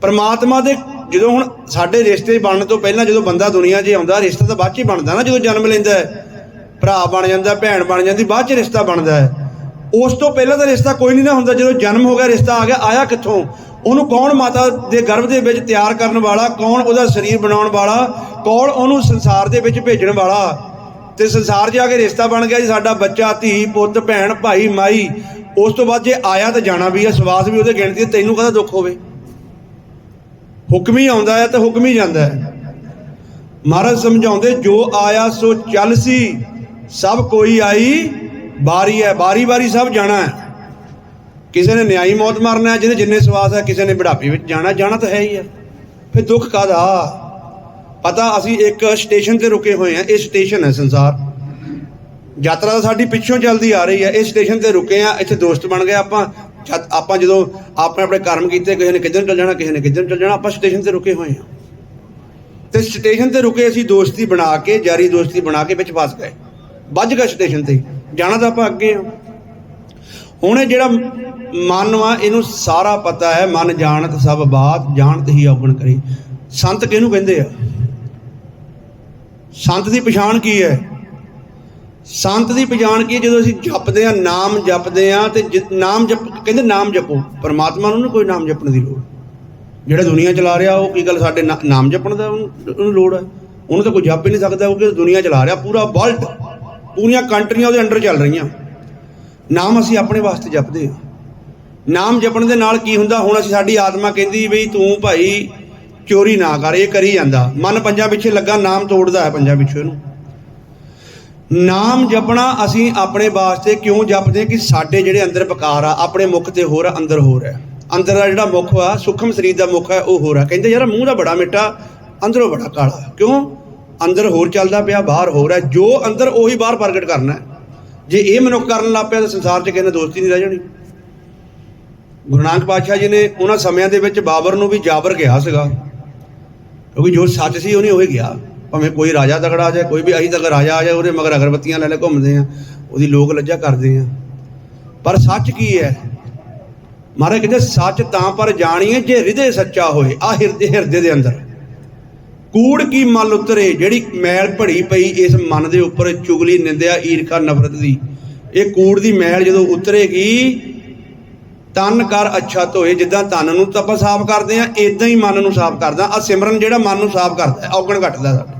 Speaker 1: ਪਰਮਾਤਮਾ ਦੇ ਜਦੋਂ ਹੁਣ ਸਾਡੇ ਰਿਸ਼ਤੇ ਬਣਨ ਤੋਂ ਪਹਿਲਾਂ ਜਦੋਂ ਬੰਦਾ ਦੁਨੀਆ 'ਚ ਆਉਂਦਾ, ਰਿਸ਼ਤਾ ਤਾਂ ਬਾਅਦ 'ਚ ਹੀ ਬਣਦਾ ਨਾ, ਜਦੋਂ ਜਨਮ ਲੈਂਦਾ ਹੈ। ਭਰਾ ਬਣ ਜਾਂਦਾ, ਭੈਣ ਬਣ ਜਾਂਦੀ, ਬਾਅਦ 'ਚ ਰਿਸ਼ਤਾ ਬਣਦਾ ਹੈ। ਉਸ ਤੋਂ ਪਹਿਲਾਂ ਤਾਂ ਰਿਸ਼ਤਾ ਕੋਈ ਨਹੀਂ ਨਾ ਹੁੰਦਾ, ਜਦੋਂ ਜਨਮ ਹੋ ਗਿਆ, ਰਿਸ਼ਤਾ ਆ ਗਿਆ, ਆਇਆ ਕਿੱਥੋਂ? ਉਹਨੂੰ ਕੌਣ ਮਾਤਾ ਦੇ ਗਰਭ ਦੇ ਵਿੱਚ ਤਿਆਰ ਕਰਨ ਵਾਲਾ, ਕੌਣ ਉਹਦਾ ਸਰੀਰ ਬਣਾਉਣ ਵਾਲਾ, ਕੌਣ ਉਹਨੂੰ ਸੰਸਾਰ ਦੇ ਵਿੱਚ ਭੇਜਣ ਵਾਲਾ? ਤੇ ਸੰਸਾਰ 'ਚ ਆ ਕੇ ਰਿਸ਼ਤਾ ਬਣ ਗਿਆ ਜੀ, ਸਾਡਾ ਬੱਚਾ, ਧੀ, ਪੁੱਤ, ਭੈਣ, ਭਾਈ, ਮਾਈ। ਉਸ ਤੋਂ ਬਾਅਦ ਜੇ ਆਇਆ ਤਾਂ ਜਾਣਾ ਵੀ ਹੈ ਸਵਾਸ ਵੀ ਉਹਦੇ ਗਿਣਤੀ ਤੈਨੂੰ ਕਹਦਾ ਦੁੱਖ ਹੋਵੇ? ਹੁਕਮ ਹੀ ਆਉਂਦਾ ਹੈ ਤੇ ਹੁਕਮ ਹੀ ਜਾਂਦਾ ਹੈ। ਮਹਾਰਾਜ ਸਮਝਾਉਂਦੇ, ਜੋ ਆਇਆ ਸੋ ਚੱਲ ਸੀ। ਸਭ ਕੋਈ ਆਈ, ਬਾਰੀ ਹੈ, ਬਾਰੀ ਬਾਰੀ ਸਭ ਜਾਣਾ ਹੈ। ਕਿਸੇ ਨੇ ਨਿਆਈ ਮੌਤ ਮਰਨਾ ਹੈ, ਜਿਹਦੇ ਜਿੰਨੇ ਸਵਾਸ ਹੈ, ਕਿਸੇ ਨੇ ਬੁਢਾਪੇ ਵਿੱਚ ਜਾਣਾ ਜਾਣਾ ਤਾਂ ਹੈ ਹੀ ਹੈ। ਫਿਰ ਦੁੱਖ ਕਾਦਾ ਪਤਾ ਅਸੀਂ ਇੱਕ ਸਟੇਸ਼ਨ ਤੇ ਰੁਕੇ ਹੋਏ ਹਾਂ, ਇਹ ਸਟੇਸ਼ਨ ਹੈ ਸੰਸਾਰ। ਯਾਤਰਾ ਤਾਂ ਸਾਡੀ ਪਿੱਛੋਂ ਚੱਲਦੀ ਆ ਰਹੀ ਹੈ ਇਹ ਸਟੇਸ਼ਨ ਤੇ ਰੁਕੇ ਆ ਇੱਥੇ ਦੋਸਤ ਬਣ ਗਏ ਆਪਾਂ। ਆਪਾਂ ਜਦੋਂ ਆਪਣੇ ਆਪਣੇ ਕਰਮ ਕੀਤੇ, ਕਿਸੇ ਨੇ ਕਿੱਧਰ ਚੱਲ ਜਾਣਾ, ਕਿਸੇ ਨੇ ਕਿੱਧਰ ਨੂੰ ਚੱਲ ਜਾਣਾ, ਆਪਾਂ ਸਟੇਸ਼ਨ ਤੇ ਰੁਕੇ ਹੋਏ ਆ ਤੇ ਸਟੇਸ਼ਨ ਤੇ ਰੁਕੇ ਅਸੀਂ ਦੋਸਤੀ ਬਣਾ ਕੇ ਜਾਰੀ ਦੋਸਤੀ ਬਣਾ ਕੇ ਵਿੱਚ ਫਸ ਗਏ। ਵੱਜ ਗਏ ਸਟੇਸ਼ਨ ਤੇ। ਜਾਣਾ ਤਾਂ ਆਪਾਂ ਅੱਗੇ ਆ। ਹੁਣ ਇਹ ਜਿਹੜਾ ਮਨ ਵਾ, ਇਹਨੂੰ ਸਾਰਾ ਪਤਾ ਹੈ। ਮਨ ਜਾਣਤ ਸਭ ਬਾਤ, ਜਾਣਤ ਹੀ ਔਗਣ ਕਰੀ। ਸੰਤ ਕਿਹਨੂੰ ਕਹਿੰਦੇ ਆ? ਸੰਤ ਦੀ ਪਛਾਣ ਕੀ ਹੈ? ਸੰਤ ਦੀ ਪਛਾਣ ਕੀ ਜਦੋਂ ਅਸੀਂ ਜਪਦੇ ਆ ਨਾਮ ਜਪਦੇ ਆ ਤੇ ਜਿ- ਨਾਮ ਜਪ, ਕਹਿੰਦੇ ਨਾਮ ਜਪੋ। ਪਰਮਾਤਮਾ ਨੂੰ ਨੀ ਕੋਈ ਨਾਮ ਜਪਣ ਦੀ ਲੋੜ। ਜਿਹੜਾ ਦੁਨੀਆ ਚਲਾ ਰਿਹਾ, ਉਹ ਕੀ ਗੱਲ ਸਾਡੇ ਨਾਮ ਜਪਣ ਦਾ ਉਹਨੂੰ ਉਹਨੂੰ ਲੋੜ ਹੈ? ਉਹਨੂੰ ਤਾਂ ਕੋਈ ਜਪ ਹੀ ਨਹੀਂ ਸਕਦਾ, ਉਹ ਕਿ ਦੁਨੀਆ ਚਲਾ ਰਿਹਾ? ਪੂਰਾ ਵਰਲਡ। ਪੂਰੀਆਂ ਕੰਟਰੀਆਂ ਉਹਦੇ ਅੰਡਰ ਚੱਲ ਰਹੀਆਂ। ਨਾਮ ਅਸੀਂ ਆਪਣੇ ਵਾਸਤੇ ਜਪਦੇ ਹਾਂ। ਨਾਮ ਜਪਣ ਦੇ ਨਾਲ ਕੀ ਹੁੰਦਾ? ਹੁਣ ਅਸੀਂ ਸਾਡੀ ਆਤਮਾ ਕਹਿੰਦੀ ਵੀ ਤੂੰ ਭਾਈ ਚੋਰੀ ਨਾ ਕਰ, ਇਹ ਕਰੀ ਜਾਂਦਾ। ਮਨ ਪੰਜਾਂ ਪਿੱਛੇ ਲੱਗਾ, ਨਾਮ ਤੋੜਦਾ ਹੈ ਪੰਜਾਂ ਪਿੱਛੇ ਇਹਨੂੰ ਨਾਮ ਜਪਣਾ ਅਸੀਂ ਆਪਣੇ ਵਾਸਤੇ ਕਿਉਂ ਜਪਦੇ ਹਾਂ ਕਿ ਸਾਡੇ ਜਿਹੜੇ ਅੰਦਰ ਵਿਕਾਰ ਆ, ਆਪਣੇ ਮੁਖ ਤੇ ਹੋਰ ਆ, ਅੰਦਰ ਹੋਰ ਹੈ। ਅੰਦਰ ਦਾ ਜਿਹੜਾ ਮੁਖ ਆ, ਸੁਖਮ ਸਰੀਰ ਦਾ ਮੁਖ ਹੈ, ਉਹ ਹੋਰ ਆ। ਕਹਿੰਦੇ ਯਾਰ, ਮੂੰਹ ਦਾ ਬੜਾ ਮਿੱਠਾ, ਅੰਦਰੋਂ ਬੜਾ ਕਾਲਾ। ਕਿਉਂ? ਅੰਦਰ ਹੋਰ ਚੱਲਦਾ ਪਿਆ, ਬਾਹਰ ਹੋਰ ਹੈ, ਜੋ ਅੰਦਰ ਉਹੀ ਬਾਹਰ ਪ੍ਰਗਟ ਕਰਨਾ ਜੇ ਇਹ ਮਨੁੱਖ ਕਰਨ ਲੱਗ ਪਿਆ ਤਾਂ ਸੰਸਾਰ 'ਚ ਕਿਸੇ ਦੋਸਤੀ ਨਹੀਂ ਰਹਿ ਜਾਣੀ। ਗੁਰੂ ਨਾਨਕ ਪਾਤਸ਼ਾਹ ਜੀ ਨੇ ਉਹਨਾਂ ਸਮਿਆਂ ਦੇ ਵਿੱਚ ਬਾਬਰ ਨੂੰ ਵੀ ਜਾਬਰ ਕਿਹਾ ਸੀਗਾ। ਕਿਉਂਕਿ ਜੋ ਸੱਚ ਸੀ ਉਹਨੇ ਉਹੀ ਗਿਆ। ਭਾਵੇਂ ਕੋਈ ਰਾਜਾ ਤਗੜਾ ਆ ਜਾਏ, ਕੋਈ ਵੀ ਅਹੀਂ ਤੱਕ ਰਾਜਾ ਆ ਜਾਏ, ਉਹਦੇ ਮਗਰ ਅਗਰਬੱਤੀਆਂ ਲੈ ਲੈ ਘੁੰਮਦੇ ਆ, ਉਹਦੀ ਲੋਕ ਲੱਜਾ ਕਰਦੇ ਆ। ਪਰ ਸੱਚ ਕੀ ਹੈ? ਮਹਾਰਾਜ ਕਹਿੰਦੇ, ਸੱਚ ਤਾਂ ਪਰ ਜਾਣੀਏ ਜੇ ਹਿਰਦੇ ਸੱਚਾ ਹੋਏ ਆ ਹਿਰਦੇ ਹਿਰਦੇ ਦੇ ਅੰਦਰ। ਕੂੜ ਕੀ ਮਲ ਉਤਰੇ, ਜਿਹੜੀ ਮੈਲ ਭੜੀ ਪਈ ਇਸ ਮਨ ਦੇ ਉੱਪਰ ਚੁਗਲੀ ਨਿੰਦਿਆ ਈਰਖਾ ਨਫ਼ਰਤ ਦੀ। ਇਹ ਕੂੜ ਦੀ ਮੈਲ ਜਦੋਂ ਉਤਰੇਗੀ, ਤਨ ਕਰ ਅੱਛਾ ਧੋਏ, ਜਿੱਦਾਂ ਤਨ ਨੂੰ ਤਾਂ ਆਪਾਂ ਸਾਫ਼ ਕਰਦੇ ਆ ਇਦਾਂ ਹੀ ਮਨ ਨੂੰ ਸਾਫ਼ ਕਰਦਾ। ਆ ਸਿਮਰਨ ਜਿਹੜਾ ਮਨ ਨੂੰ ਸਾਫ਼ ਕਰਦਾ ਔਗਣ ਘਟਦਾ ਸਾਡਾ।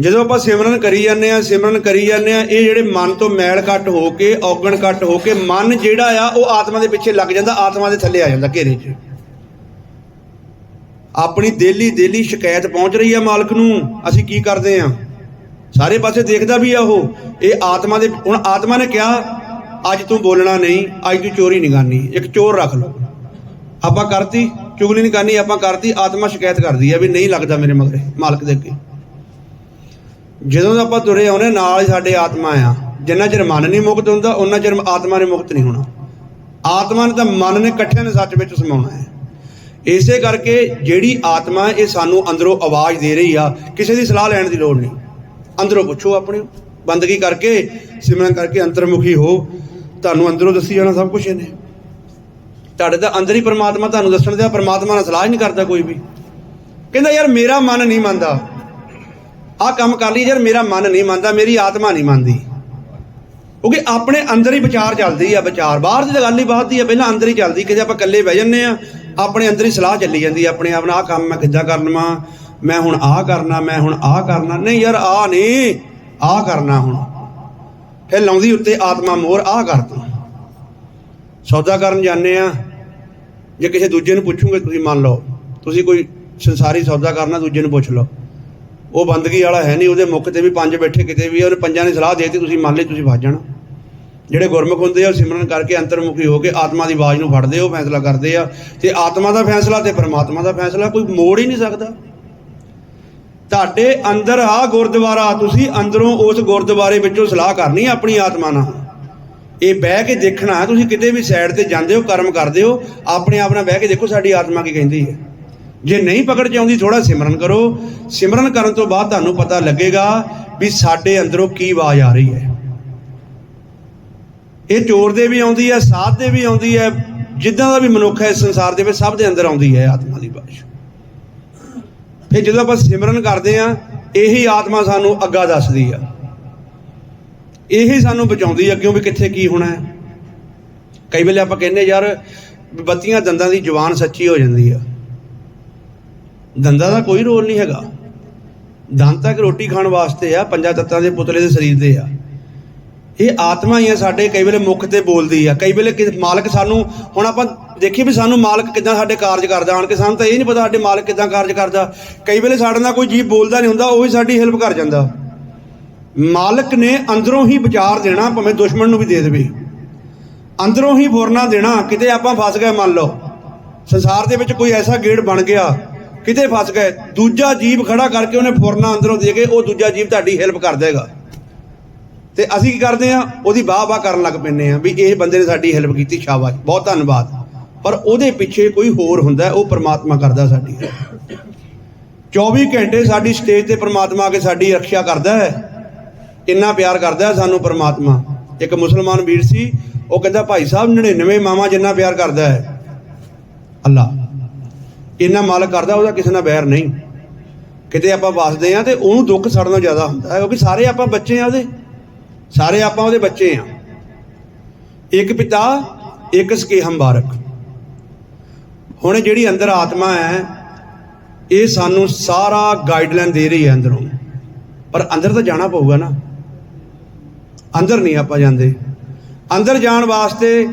Speaker 1: ਜਦੋਂ ਆਪਾਂ ਸਿਮਰਨ ਕਰੀ ਜਾਂਦੇ ਆ ਸਿਮਰਨ ਕਰੀ ਜਾਂਦੇ ਆ ਇਹ ਜਿਹੜੇ ਮਨ ਤੋਂ ਮੈਲ ਕੱਟ ਹੋ ਕੇ, ਔਗਣ ਕੱਟ ਹੋ ਕੇ, ਮਨ ਜਿਹੜਾ ਆ, ਉਹ ਆਤਮਾ ਦੇ ਪਿੱਛੇ ਲੱਗ ਜਾਂਦਾ, ਆਤਮਾ ਦੇ ਥੱਲੇ ਆ ਜਾਂਦਾ ਘੇਰੇ 'ਚ। ਆਪਣੀ ਦੇਲੀ ਦੇਲੀ ਸ਼ਿਕਾਇਤ ਪਹੁੰਚ ਰਹੀ ਹੈ ਮਾਲਕ ਨੂੰ। ਅਸੀਂ ਕੀ ਕਰਦੇ ਆ? ਸਾਰੇ ਪਾਸੇ ਦੇਖਦਾ ਵੀ ਆ ਉਹ। ਇਹ ਆਤਮਾ ਦੇ ਹੁਣ ਆਤਮਾ ਨੇ ਕਿਹਾ, ਅੱਜ ਤੂੰ ਬੋਲਣਾ ਨਹੀਂ, ਅੱਜ ਤੂੰ ਚੋਰੀ ਨਹੀਂ ਕਰਨੀ। ਇੱਕ ਚੋਰ ਰੱਖ ਲਓ। ਆਪਾਂ ਕਰਤੀ, ਚੁਗਲੀ ਨਹੀਂ ਕਰਨੀ, ਆਪਾਂ ਕਰਤੀ, ਆਤਮਾ ਸ਼ਿਕਾਇਤ ਕਰਦੀ ਹੈ ਵੀ ਨਹੀਂ ਲੱਗਦਾ ਮੇਰੇ ਮਗਰੇ, ਮਾਲਕ ਦੇ ਅੱਗੇ। ਜਦੋਂ ਦਾ ਆਪਾਂ ਤੁਰੇ ਆਉਨੇ ਨਾਲ ਹੀ ਸਾਡੇ ਆਤਮਾ ਆ। ਜਿੰਨਾ ਚਿਰ ਮਨ ਨਹੀਂ ਮੁਕਤ ਹੁੰਦਾ ਉਹਨਾਂ ਚਿਰ ਆਤਮਾ ਨੇ ਮੁਕਤ ਨਹੀਂ ਹੋਣਾ। ਆਤਮਾ ਨੇ ਤਾਂ ਮਨ ਨੇ ਇਕੱਠਿਆਂ ਨੇ ਸੱਚ ਵਿੱਚ ਸਮਾਉਣਾ ਹੈ। ਇਸੇ ਕਰਕੇ ਜਿਹੜੀ ਆਤਮਾ ਇਹ ਸਾਨੂੰ ਅੰਦਰੋਂ ਆਵਾਜ਼ ਦੇ ਰਹੀ ਆ। ਕਿਸੇ ਦੀ ਸਲਾਹ ਲੈਣ ਦੀ ਲੋੜ ਨਹੀਂ। ਅੰਦਰੋਂ ਪੁੱਛੋ ਆਪਣੇ ਬੰਦਗੀ ਕਰਕੇ, ਸਿਮਰਨ ਕਰਕੇ ਅੰਤਰਮੁਖੀ ਹੋ। ਤੁਹਾਨੂੰ ਅੰਦਰੋਂ ਦੱਸੀ ਜਾਣਾ ਸਭ ਕੁਝ ਇਹਨੇ। ਤੁਹਾਡੇ ਤਾਂ ਅੰਦਰ ਹੀ ਪਰਮਾਤਮਾ ਤੁਹਾਨੂੰ ਦੱਸਣ ਦਿਆ, ਪਰਮਾਤਮਾ ਨਾਲ ਸਲਾਹ ਹੀ ਨਹੀਂ ਕਰਦਾ ਕੋਈ ਵੀ। ਕਹਿੰਦਾ, ਯਾਰ, ਮੇਰਾ ਮਨ ਨਹੀਂ ਮੰਨਦਾ। ਆਹ ਕੰਮ ਕਰ ਲਈ, ਯਾਰ, ਮੇਰਾ ਮਨ ਨਹੀਂ ਮੰਨਦਾ, ਮੇਰੀ ਆਤਮਾ ਨਹੀਂ ਮੰਨਦੀ। ਕਿਉਂਕਿ ਆਪਣੇ ਅੰਦਰ ਹੀ ਵਿਚਾਰ ਚੱਲਦੀ ਆ, ਵਿਚਾਰ। ਬਾਹਰ ਦੀ ਤਾਂ ਗੱਲ ਹੀ ਬਾਤ ਦੀ ਆ, ਪਹਿਲਾਂ ਅੰਦਰ ਹੀ ਚੱਲਦੀ। ਕਿਤੇ ਆਪਾਂ ਇਕੱਲੇ ਬਹਿ ਜੰਨੇ ਆ ਆਪਣੇ ਅੰਦਰ ਹੀ ਸਲਾਹ ਚੱਲੀ ਜਾਂਦੀ ਆਪਣੇ ਆਪ ਨਾਲ, ਆਹ ਕੰਮ ਮੈਂ ਕਿੱਦਾਂ ਕਰਨਾ ਮੈਂ ਹੁਣ ਆਹ ਕਰਨਾ, ਮੈਂ ਹੁਣ ਆਹ ਕਰਨਾ। ਨਹੀਂ ਯਾਰ, ਆਹ ਨਹੀਂ, ਆਹ ਕਰਨਾ ਹੁਣ। ਫਿਰ ਲਾਉਂਦੀ ਉੱਤੇ ਆਤਮਾ ਮੋਰ ਆਹ ਕਰ ਸੌਦਾ ਕਰਨ ਜਾਂਦੇ ਆ। ਜੇ ਕਿਸੇ ਦੂਜੇ ਨੂੰ ਪੁੱਛੂਗੇ, ਤੁਸੀਂ ਮੰਨ ਲਓ, ਤੁਸੀਂ ਕੋਈ ਸੰਸਾਰੀ ਸੌਦਾ ਕਰਨਾ, ਦੂਜੇ ਨੂੰ ਪੁੱਛ ਲਓ। ਉਹ ਬੰਦਗੀ ਵਾਲਾ ਹੈ ਨਹੀਂ, ਉਹਦੇ ਮੁੱਖ ਤੇ ਵੀ ਪੰਜ ਬੈਠੇ, ਕਿਤੇ ਵੀ ਉਹਨੇ ਪੰਜਾਂ ਨੇ ਸਲਾਹ ਦੇਤੀ, ਤੁਸੀਂ ਮੰਨ ਲਈ, ਤੁਸੀਂ ਫਸ ਜਾਣਾ। ਜਿਹੜੇ ਗੁਰਮੁਖ ਹੁੰਦੇ ਆ, ਉਹ ਸਿਮਰਨ ਕਰਕੇ ਅੰਤਰਮੁਖੀ ਹੋ ਕੇ ਆਤਮਾ ਦੀ ਆਵਾਜ਼ ਨੂੰ ਫੜਦੇ ਉਹ ਫੈਸਲਾ ਕਰਦੇ ਆ। ਤੇ ਆਤਮਾ ਦਾ ਫੈਸਲਾ ਤੇ ਪਰਮਾਤਮਾ ਦਾ ਫੈਸਲਾ, ਕੋਈ ਮੋੜ ਹੀ ਨਹੀਂ ਸਕਦਾ। ਤੁਹਾਡੇ ਅੰਦਰ ਆ ਗੁਰਦੁਆਰਾ, ਤੁਸੀਂ ਅੰਦਰੋਂ ਉਸ ਗੁਰਦੁਆਰੇ ਵਿੱਚੋਂ ਸਲਾਹ ਕਰਨੀ ਆਪਣੀ ਆਤਮਾ ਨਾਲ। ਇਹ ਬਹਿ ਕੇ ਦੇਖਣਾ ਤੁਸੀਂ ਕਿਤੇ ਵੀ ਸਾਈਡ ਤੇ ਜਾਂਦੇ ਹੋ, ਕਰਮ ਕਰਦੇ ਹੋ, ਆਪਣੇ ਆਪ ਨਾਲ ਬਹਿ ਕੇ ਦੇਖੋ ਸਾਡੀ ਆਤਮਾ ਕੀ ਕਹਿੰਦੀ ਹੈ। ਜੇ ਨਹੀਂ ਪਕੜ ਚ ਆਉਂਦੀ ਥੋੜਾ ਸਿਮਰਨ ਕਰੋ। ਸਿਮਰਨ ਕਰਨ ਤੋਂ ਬਾਅਦ ਤੁਹਾਨੂੰ ਪਤਾ ਲੱਗੇਗਾ ਵੀ ਸਾਡੇ ਅੰਦਰੋਂ ਕੀ ਆਵਾਜ਼ ਆ ਰਹੀ ਹੈ। ਇਹ ਚੋਰ ਦੇ ਵੀ ਆਉਂਦੀ ਹੈ, ਸਾਧ ਦੇ ਵੀ ਆਉਂਦੀ ਹੈ, ਜਿੱਦਾਂ ਦਾ ਵੀ ਮਨੁੱਖ ਹੈ, ਇਸ ਸੰਸਾਰ ਦੇ ਵਿੱਚ ਸਭ ਦੇ ਅੰਦਰ ਆਉਂਦੀ ਹੈ ਆਤਮਾ ਦੀ ਆਵਾਜ਼ ਫਿਰ ਜਦੋਂ ਆਪਾਂ ਸਿਮਰਨ ਕਰਦੇ ਆ ਇਹੀ ਆਤਮਾ ਸਾਨੂੰ ਅੱਗਾ ਦੱਸਦੀ ਆ। ਇਹੀ ਸਾਨੂੰ ਬਚਾਉਂਦੀ ਆ ਕਿਉਂ ਵੀ ਕਿੱਥੇ ਕੀ ਹੋਣਾ ਹੈ। ਕਈ ਵੇਲੇ ਆਪਾਂ ਕਹਿੰਦੇ, ਯਾਰ, ਬੱਤੀਆਂ ਦੰਦਾਂ ਦੀ ਜਵਾਨ ਸੱਚੀ ਹੋ ਜਾਂਦੀ ਆ। ਦੰਦਾਂ ਦਾ ਕੋਈ ਰੋਲ ਨਹੀਂ ਹੈਗਾ। ਦੰਦ ਤੱਕ ਰੋਟੀ ਖਾਣ ਵਾਸਤੇ ਆ, ਪੰਜਾਂ ਤੱਤਾਂ ਦੇ ਪੁਤਲੇ ਦੇ ਸਰੀਰ ਦੇ ਆ। ਇਹ ਆਤਮਾ ਹੀ ਆ ਸਾਡੇ, ਕਈ ਵੇਲੇ ਮੁਖ ਤੇ ਬੋਲਦੀ ਆ। ਕਈ ਵੇਲੇ ਕਿ ਮਾਲਕ ਸਾਨੂੰ, ਹੁਣ ਆਪਾਂ ਦੇਖੀਏ ਵੀ ਸਾਨੂੰ ਮਾਲਕ ਕਿਦਾਂ ਸਾਡੇ ਕਾਰਜ ਕਰਦਾ। ਆਣ ਕੇ ਸਾਨੂੰ ਤਾਂ ਇਹ ਨਹੀਂ ਪਤਾ ਸਾਡੇ ਮਾਲਕ ਕਿਦਾਂ ਕਾਰਜ ਕਰਦਾ। ਕਈ ਵੇਲੇ ਸਾਡੇ ਨਾਲ ਕੋਈ ਜੀਵ ਬੋਲਦਾ ਨਹੀਂ ਹੁੰਦਾ, ਉਹ ਹੀ ਸਾਡੀ ਹੈਲਪ ਕਰ ਜਾਂਦਾ। ਮਾਲਕ ਨੇ ਅੰਦਰੋਂ ਹੀ ਵਿਚਾਰ ਦੇਣਾ, ਭਾਵੇਂ ਦੁਸ਼ਮਣ ਨੂੰ ਵੀ ਦੇ ਦੇਵੇ। ਅੰਦਰੋਂ ਹੀ ਫੁਰਨਾ ਦੇਣਾ, ਕਿਤੇ ਆਪਾਂ ਫਸ ਗਏ ਮੰਨ ਲਓ। ਸੰਸਾਰ ਦੇ ਵਿੱਚ ਕੋਈ ਐਸਾ ਗੇੜ ਬਣ ਗਿਆ, ਕਿਤੇ ਫਸ ਗਏ। ਦੂਜਾ ਜੀਵ ਖੜਾ ਕਰਕੇ ਉਹਨੇ ਫੁਰਨਾ ਅੰਦਰੋਂ ਦੇ ਕੇ, ਉਹ ਦੂਜਾ ਜੀਵ ਤੁਹਾਡੀ ਹੈਲਪ ਕਰ ਦੇਗਾ। ਤੇ ਅਸੀਂ ਕੀ ਕਰਦੇ ਆ ਉਹਦੀ ਵਾਹ ਵਾਹ ਕਰਨ ਲੱਗ ਪੈਂਦੇ ਆ ਵੀ ਇਹ ਬੰਦੇ ਨੇ ਸਾਡੀ ਹੈਲਪ ਕੀਤੀ, ਸ਼ਾਬਾਸ਼, ਬਹੁਤ ਧੰਨਵਾਦ। ਪਰ ਉਹਦੇ ਪਿੱਛੇ ਕੋਈ ਹੋਰ ਹੁੰਦਾ, ਉਹ ਪ੍ਰਮਾਤਮਾ ਕਰਦਾ ਸਾਡੀ 24 ਘੰਟੇ ਸਾਡੀ ਸਟੇਜ ਤੇ ਪ੍ਰਮਾਤਮਾ ਆ ਕੇ ਸਾਡੀ ਰੱਖਿਆ ਕਰਦਾ ਹੈ। ਇੰਨਾ ਪਿਆਰ ਕਰਦਾ ਹੈ ਸਾਨੂੰ ਪ੍ਰਮਾਤਮਾ। ਇੱਕ ਮੁਸਲਮਾਨ ਵੀਰ ਸੀ, ਉਹ ਕਹਿੰਦਾ, ਭਾਈ ਸਾਹਿਬ 99 ਮਾਵਾਂ ਜਿੰਨਾ ਪਿਆਰ ਕਰਦਾ ਹੈ। ਅੱਲਾ, ਇੰਨਾ ਮਾਲਕ ਕਰਦਾ, ਉਹਦਾ ਕਿਸੇ ਨਾਲ ਬੈਰ ਨਹੀਂ। ਕਿਤੇ ਆਪਾਂ ਵਸਦੇ ਆ ਤੇ ਉਹਨੂੰ ਦੁੱਖ ਸਾਡੇ ਨਾਲੋਂ ਜ਼ਿਆਦਾ ਹੁੰਦਾ ਹੈ, ਕਿਉਂਕਿ ਸਾਰੇ ਆਪਾਂ ਬੱਚੇ ਆ ਉਹਦੇ। ਸਾਰੇ ਆਪਾਂ ਉਹਦੇ ਬੱਚੇ ਆ। ਇੱਕ ਪਿਤਾ, ਇੱਕ ਸਕੇਹ ਮੁਬਾਰਕ। ਹੁਣ ਜਿਹੜੀ ਅੰਦਰ ਆਤਮਾ ਹੈ, ਇਹ ਸਾਨੂੰ ਸਾਰਾ ਗਾਈਡਲਾਈਨ ਦੇ ਰਹੀ ਹੈ ਅੰਦਰੋਂ। ਪਰ ਅੰਦਰ ਤਾਂ ਜਾਣਾ ਪਊਗਾ ਨਾ। ਅੰਦਰ ਨਹੀਂ ਆਪਾਂ ਜਾਂਦੇ। ਅੰਦਰ ਜਾਣ ਵਾਸਤੇ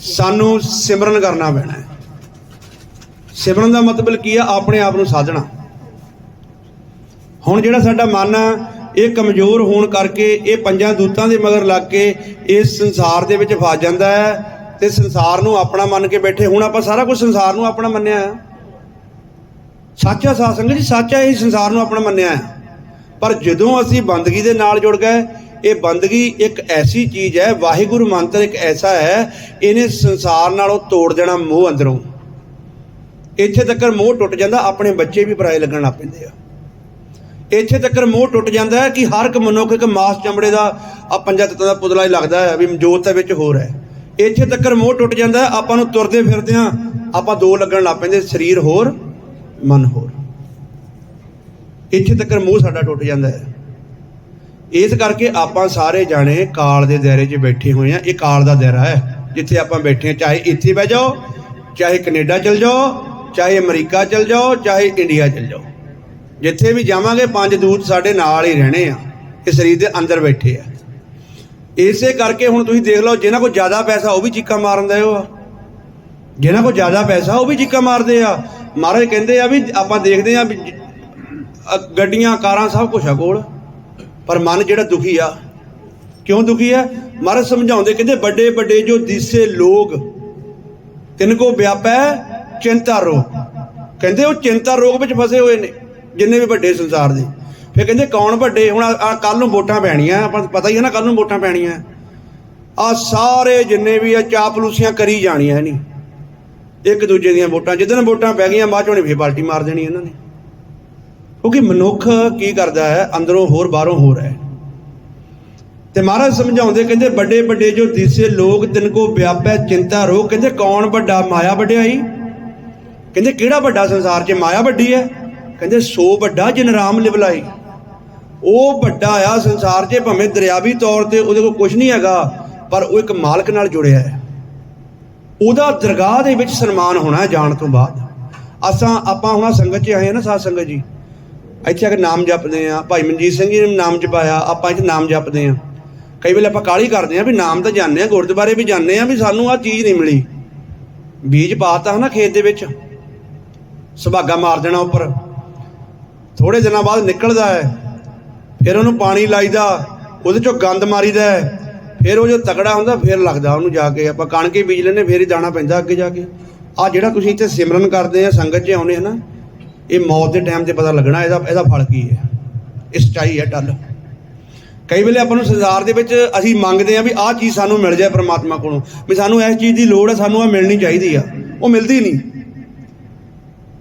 Speaker 1: ਸਾਨੂੰ ਸਿਮਰਨ ਕਰਨਾ ਪੈਣਾ ਹੈ। ਸਿਮਰਨ ਦਾ ਮਤਲਬ ਕੀ ਆ ਆਪਣੇ ਆਪ ਨੂੰ ਸਾਧਣਾ। ਹੁਣ ਜਿਹੜਾ ਸਾਡਾ ਮਨ ਆ ਇਹ ਕਮਜ਼ੋਰ ਹੋਣ ਕਰਕੇ ਇਹ ਪੰਜਾਂ ਦੂਤਾਂ ਦੇ ਮਗਰ ਲੱਗ ਕੇ ਇਸ ਸੰਸਾਰ ਦੇ ਵਿੱਚ ਫਸ ਜਾਂਦਾ ਹੈ ਤੇ ਸੰਸਾਰ ਨੂੰ ਆਪਣਾ ਮੰਨ ਕੇ ਬੈਠੇ। ਹੁਣ ਆਪਾਂ ਸਾਰਾ ਕੁਝ ਸੰਸਾਰ ਨੂੰ ਆਪਣਾ ਮੰਨਿਆ ਹੈ। ਸੱਚਾ ਸਾਧ ਸੰਗਤ ਜੀ, ਸੱਚਾ ਇਹ ਸੰਸਾਰ ਨੂੰ ਆਪਣਾ ਮੰਨਿਆ ਹੈ। ਪਰ ਜਦੋਂ ਅਸੀਂ ਬੰਦਗੀ ਦੇ ਨਾਲ ਜੁੜ ਗਏ, ਇਹ ਬੰਦਗੀ ਇੱਕ ਐਸੀ ਚੀਜ਼ ਹੈ, ਵਾਹਿਗੁਰੂ ਮੰਤਰ ਇੱਕ ਐਸਾ ਹੈ, ਇਹਨੇ ਸੰਸਾਰ ਨਾਲੋਂ ਤੋੜ ਦੇਣਾ ਮੋਹ ਅੰਦਰੋਂ। ਇੱਥੇ ਤੱਕ ਮੋਹ ਟੁੱਟ ਜਾਂਦਾ, ਆਪਣੇ ਬੱਚੇ ਵੀ ਪਰਾਏ ਲੱਗਣ ਲੱਗ ਪੈਂਦੇ ਆ। ਇੱਥੇ ਤੱਕ ਮੋਹ ਟੁੱਟ ਜਾਂਦਾ ਹੈ ਕਿ ਹਰ ਇੱਕ ਮਨੁੱਖ, ਇੱਕ ਮਾਸ ਚਮੜੇ ਦਾ ਆ ਪੰਜਾਂ ਤੱਤਾਂ ਦਾ ਪੁਤਲਾ ਹੀ ਲੱਗਦਾ ਹੈ ਵੀ ਜੋਤ ਦੇ ਵਿੱਚ ਹੋਰ ਹੈ। ਇੱਥੇ ਤੱਕ ਮੋਹ ਟੁੱਟ ਜਾਂਦਾ ਹੈ, ਆਪਾਂ ਨੂੰ ਤੁਰਦੇ ਫਿਰਦੇ ਆ ਆਪਾਂ ਦੋ ਲੱਗਣ ਲੱਗ ਪੈਂਦੇ, ਸਰੀਰ ਹੋਰ, ਮਨ ਹੋਰ। ਇੱਥੇ ਤੱਕ ਮੋਹ ਸਾਡਾ ਟੁੱਟ ਜਾਂਦਾ ਹੈ। ਇਸ ਕਰਕੇ ਆਪਾਂ ਸਾਰੇ ਜਾਣੇ ਕਾਲ ਦੇ ਦਾਇਰੇ 'ਚ ਬੈਠੇ ਹੋਏ ਆ ਇਹ ਕਾਲ ਦਾ ਦਾਇਰਾ ਹੈ। ਜਿੱਥੇ ਆਪਾਂ ਬੈਠੇ ਆ ਚਾਹੇ ਇੱਥੇ ਬਹਿ ਜਾਓ, ਚਾਹੇ ਕੈਨੇਡਾ ਚਲ ਜਾਓ, ਚਾਹੇ ਅਮਰੀਕਾ ਚਲ ਜਾਓ, ਚਾਹੇ ਇੰਡੀਆ ਚਲ ਜਾਓ। ਜਿੱਥੇ ਵੀ ਜਾਵਾਂਗੇ, ਪੰਜ ਦੂਤ ਸਾਡੇ ਨਾਲ ਹੀ ਰਹਿਣੇ ਆ। ਇਹ ਸਰੀਰ ਦੇ ਅੰਦਰ ਬੈਠੇ ਆ। ਇਸੇ ਕਰਕੇ ਹੁਣ ਤੁਸੀਂ ਦੇਖ ਲਓ ਜਿਹਨਾਂ ਕੋਲ ਜ਼ਿਆਦਾ ਪੈਸਾ, ਉਹ ਵੀ ਚੀਕਾਂ ਮਾਰਨ ਦਾ ਉਹ ਆ। ਜਿਹਨਾਂ ਕੋਲ ਜ਼ਿਆਦਾ ਪੈਸਾ, ਉਹ ਵੀ ਚੀਕਾਂ ਮਾਰਦੇ ਆ। ਮਹਾਰਾਜ ਕਹਿੰਦੇ ਆ ਵੀ ਆਪਾਂ ਦੇਖਦੇ ਆ ਵੀ ਗੱਡੀਆਂ, ਕਾਰਾਂ ਸਭ ਕੁਝ ਆ ਕੋਲ। ਪਰ ਮਨ ਜਿਹੜਾ ਦੁਖੀ ਆ। ਕਿਉਂ ਦੁਖੀ ਆ? ਮਹਾਰਾਜ ਸਮਝਾਉਂਦੇ, ਕਹਿੰਦੇ ਵੱਡੇ ਵੱਡੇ ਜੋ ਦੀਸੇ ਲੋਗ ਤਿੰਨ ਕੋ ਵਿਆਪੈ ਚਿੰਤਾ ਰੋਗ। ਕਹਿੰਦੇ ਉਹ ਚਿੰਤਾ ਰੋਗ ਵਿੱਚ ਫਸੇ ਹੋਏ ਨੇ। ਜਿੰਨੇ ਵੀ ਵੱਡੇ ਸੰਸਾਰ ਦੇ। ਫਿਰ ਕਹਿੰਦੇ ਕੌਣ ਵੱਡੇ? ਹੁਣ ਆ ਕੱਲ ਨੂੰ ਵੋਟਾਂ ਪੈਣੀਆਂ, ਆਪਾਂ ਪਤਾ ਹੀ ਹੈ ਨਾ ਕੱਲ ਨੂੰ ਵੋਟਾਂ ਪੈਣੀਆਂ। ਆ ਸਾਰੇ ਜਿੰਨੇ ਵੀ ਆ ਚਾਪਲੂਸੀਆਂ ਕਰੀ ਜਾਣੀਆਂ ਨਹੀਂ ਇੱਕ ਦੂਜੇ ਦੀਆਂ ਵੋਟਾਂ ਜਿੱਦਣ ਵੋਟਾਂ ਪੈ ਗਈਆਂ, ਬਾਅਦ ਚੋਂ ਨੇ ਫੇਰ ਪਾਰਟੀ ਮਾਰ ਦੇਣੀ ਇਹਨਾਂ ਨੇ। ਕਿਉਂਕਿ ਮਨੁੱਖ ਕੀ ਕਰਦਾ ਹੈ? ਅੰਦਰੋਂ ਹੋਰ, ਬਾਹਰੋਂ ਹੋਰ ਹੈ। ਤੇ ਮਹਾਰਾਜ ਸਮਝਾਉਂਦੇ, ਕਹਿੰਦੇ ਵੱਡੇ ਵੱਡੇ ਜੋ ਦਿਸੇ ਲੋਕ, ਤਿਨ ਕੋ ਵਿਆਪੈ ਚਿੰਤਾ ਰੋ ਕਹਿੰਦੇ ਕੌਣ ਵੱਡਾ? ਮਾਇਆ ਵਡਿਆਈ। ਕਹਿੰਦੇ ਕਿਹੜਾ ਵੱਡਾ ਸੰਸਾਰ 'ਚ ਮਾਇਆ ਵੱਡੀ ਹੈ? ਕਹਿੰਦੇ ਸੋ ਵੱਡਾ ਜਿਨ ਰਾਮ ਲਿਵਲਾਈ। ਉਹ ਵੱਡਾ ਆ ਸੰਸਾਰ 'ਚ, ਭਾਵੇਂ ਦਰਿਆਵੀ ਤੌਰ ਤੇ ਉਹਦੇ ਕੋਲ ਕੁਝ ਨਹੀਂ ਹੈਗਾ, ਪਰ ਉਹ ਇੱਕ ਮਾਲਕ ਨਾਲ ਜੁੜਿਆ ਹੈ। ਉਹਦਾ ਦਰਗਾਹ ਦੇ ਵਿੱਚ ਸਨਮਾਨ ਹੋਣਾ ਹੈ ਜਾਣ ਤੋਂ ਬਾਅਦ। ਅਸਾਂ, ਆਪਾਂ ਹੁਣ ਸੰਗਤ 'ਚ ਆਏ ਆ ਨਾ ਸਾਧ ਸੰਗਤ ਜੀ। ਇੱਥੇ ਆ ਕੇ ਨਾਮ ਜਪਦੇ ਆ ਭਾਈ ਮਨਜੀਤ ਸਿੰਘ ਜੀ ਨੇ ਨਾਮ ਜਪਾਇਆ। ਆਪਾਂ ਇੱਥੇ ਨਾਮ ਜਪਦੇ ਆ ਕਈ ਵੇਲੇ ਆਪਾਂ ਕਾਲੀ ਕਰਦੇ ਆ ਵੀ ਨਾਮ ਤਾਂ ਜਾਣਦੇ ਆ ਗੁਰਦੁਆਰੇ ਵੀ ਜਾਣਦੇ ਆ ਵੀ ਸਾਨੂੰ ਆਹ ਚੀਜ਼ ਨਹੀਂ ਮਿਲੀ। ਬੀਜ ਪਾਤਾ ਹਨਾ ਖੇਤ ਦੇ ਵਿੱਚ। ਸੁਭਾਗਾ ਮਾਰ ਦੇਣਾ ਉੱਪਰ। ਥੋੜੇ ਦਿਨਾਂ ਬਾਅਦ ਨਿਕਲਦਾ ਹੈ। ਫਿਰ ਉਹਨੂੰ ਪਾਣੀ ਲਾਈਦਾ, ਉਹਦੇ ਚੋਂ ਗੰਦ ਮਾਰੀਦਾ ਹੈ। ਫਿਰ ਉਹ ਜੋ ਤਕੜਾ ਹੁੰਦਾ, ਫਿਰ ਲੱਗਦਾ ਉਹਨੂੰ ਜਾ ਕੇ। ਆਪਾਂ ਕਣਕ ਹੀ ਬੀਜ ਲੈਨੇ ਫਿਰ ਹੀ ਦਾਣਾ ਪੈਂਦਾ ਅੱਗੇ ਜਾ ਕੇ। ਆ ਜਿਹੜਾ ਤੁਸੀਂ ਇੱਥੇ ਸਿਮਰਨ ਕਰਦੇ ਆ, ਸੰਗਤ 'ਚ ਆਉਨੇ ਆ ਨਾ, ਇਹ ਮੌਤ ਦੇ ਟਾਈਮ ਤੇ ਪਤਾ ਲੱਗਣਾ, ਇਹਦਾ ਇਹਦਾ ਫਲ ਕੀ ਹੈ? ਇਹ ਸੱਚਾਈ ਹੈ ਟੱਲ ਕਈ ਵੇਲੇ ਆਪਾਂ ਨੂੰ ਸੰਸਾਰ ਦੇ ਵਿੱਚ ਅਸੀਂ ਮੰਗਦੇ ਆ ਵੀ ਆਹ ਚੀਜ਼ ਸਾਨੂੰ ਮਿਲ ਜਾਏ ਪ੍ਰਮਾਤਮਾ ਕੋਲੋਂ। ਵੀ ਸਾਨੂੰ ਇਸ ਚੀਜ਼ ਦੀ ਲੋੜ ਹੈ, ਸਾਨੂੰ ਆ ਮਿਲਣੀ ਚਾਹੀਦੀ ਆ। ਉਹ ਮਿਲਦੀ ਨਹੀਂ।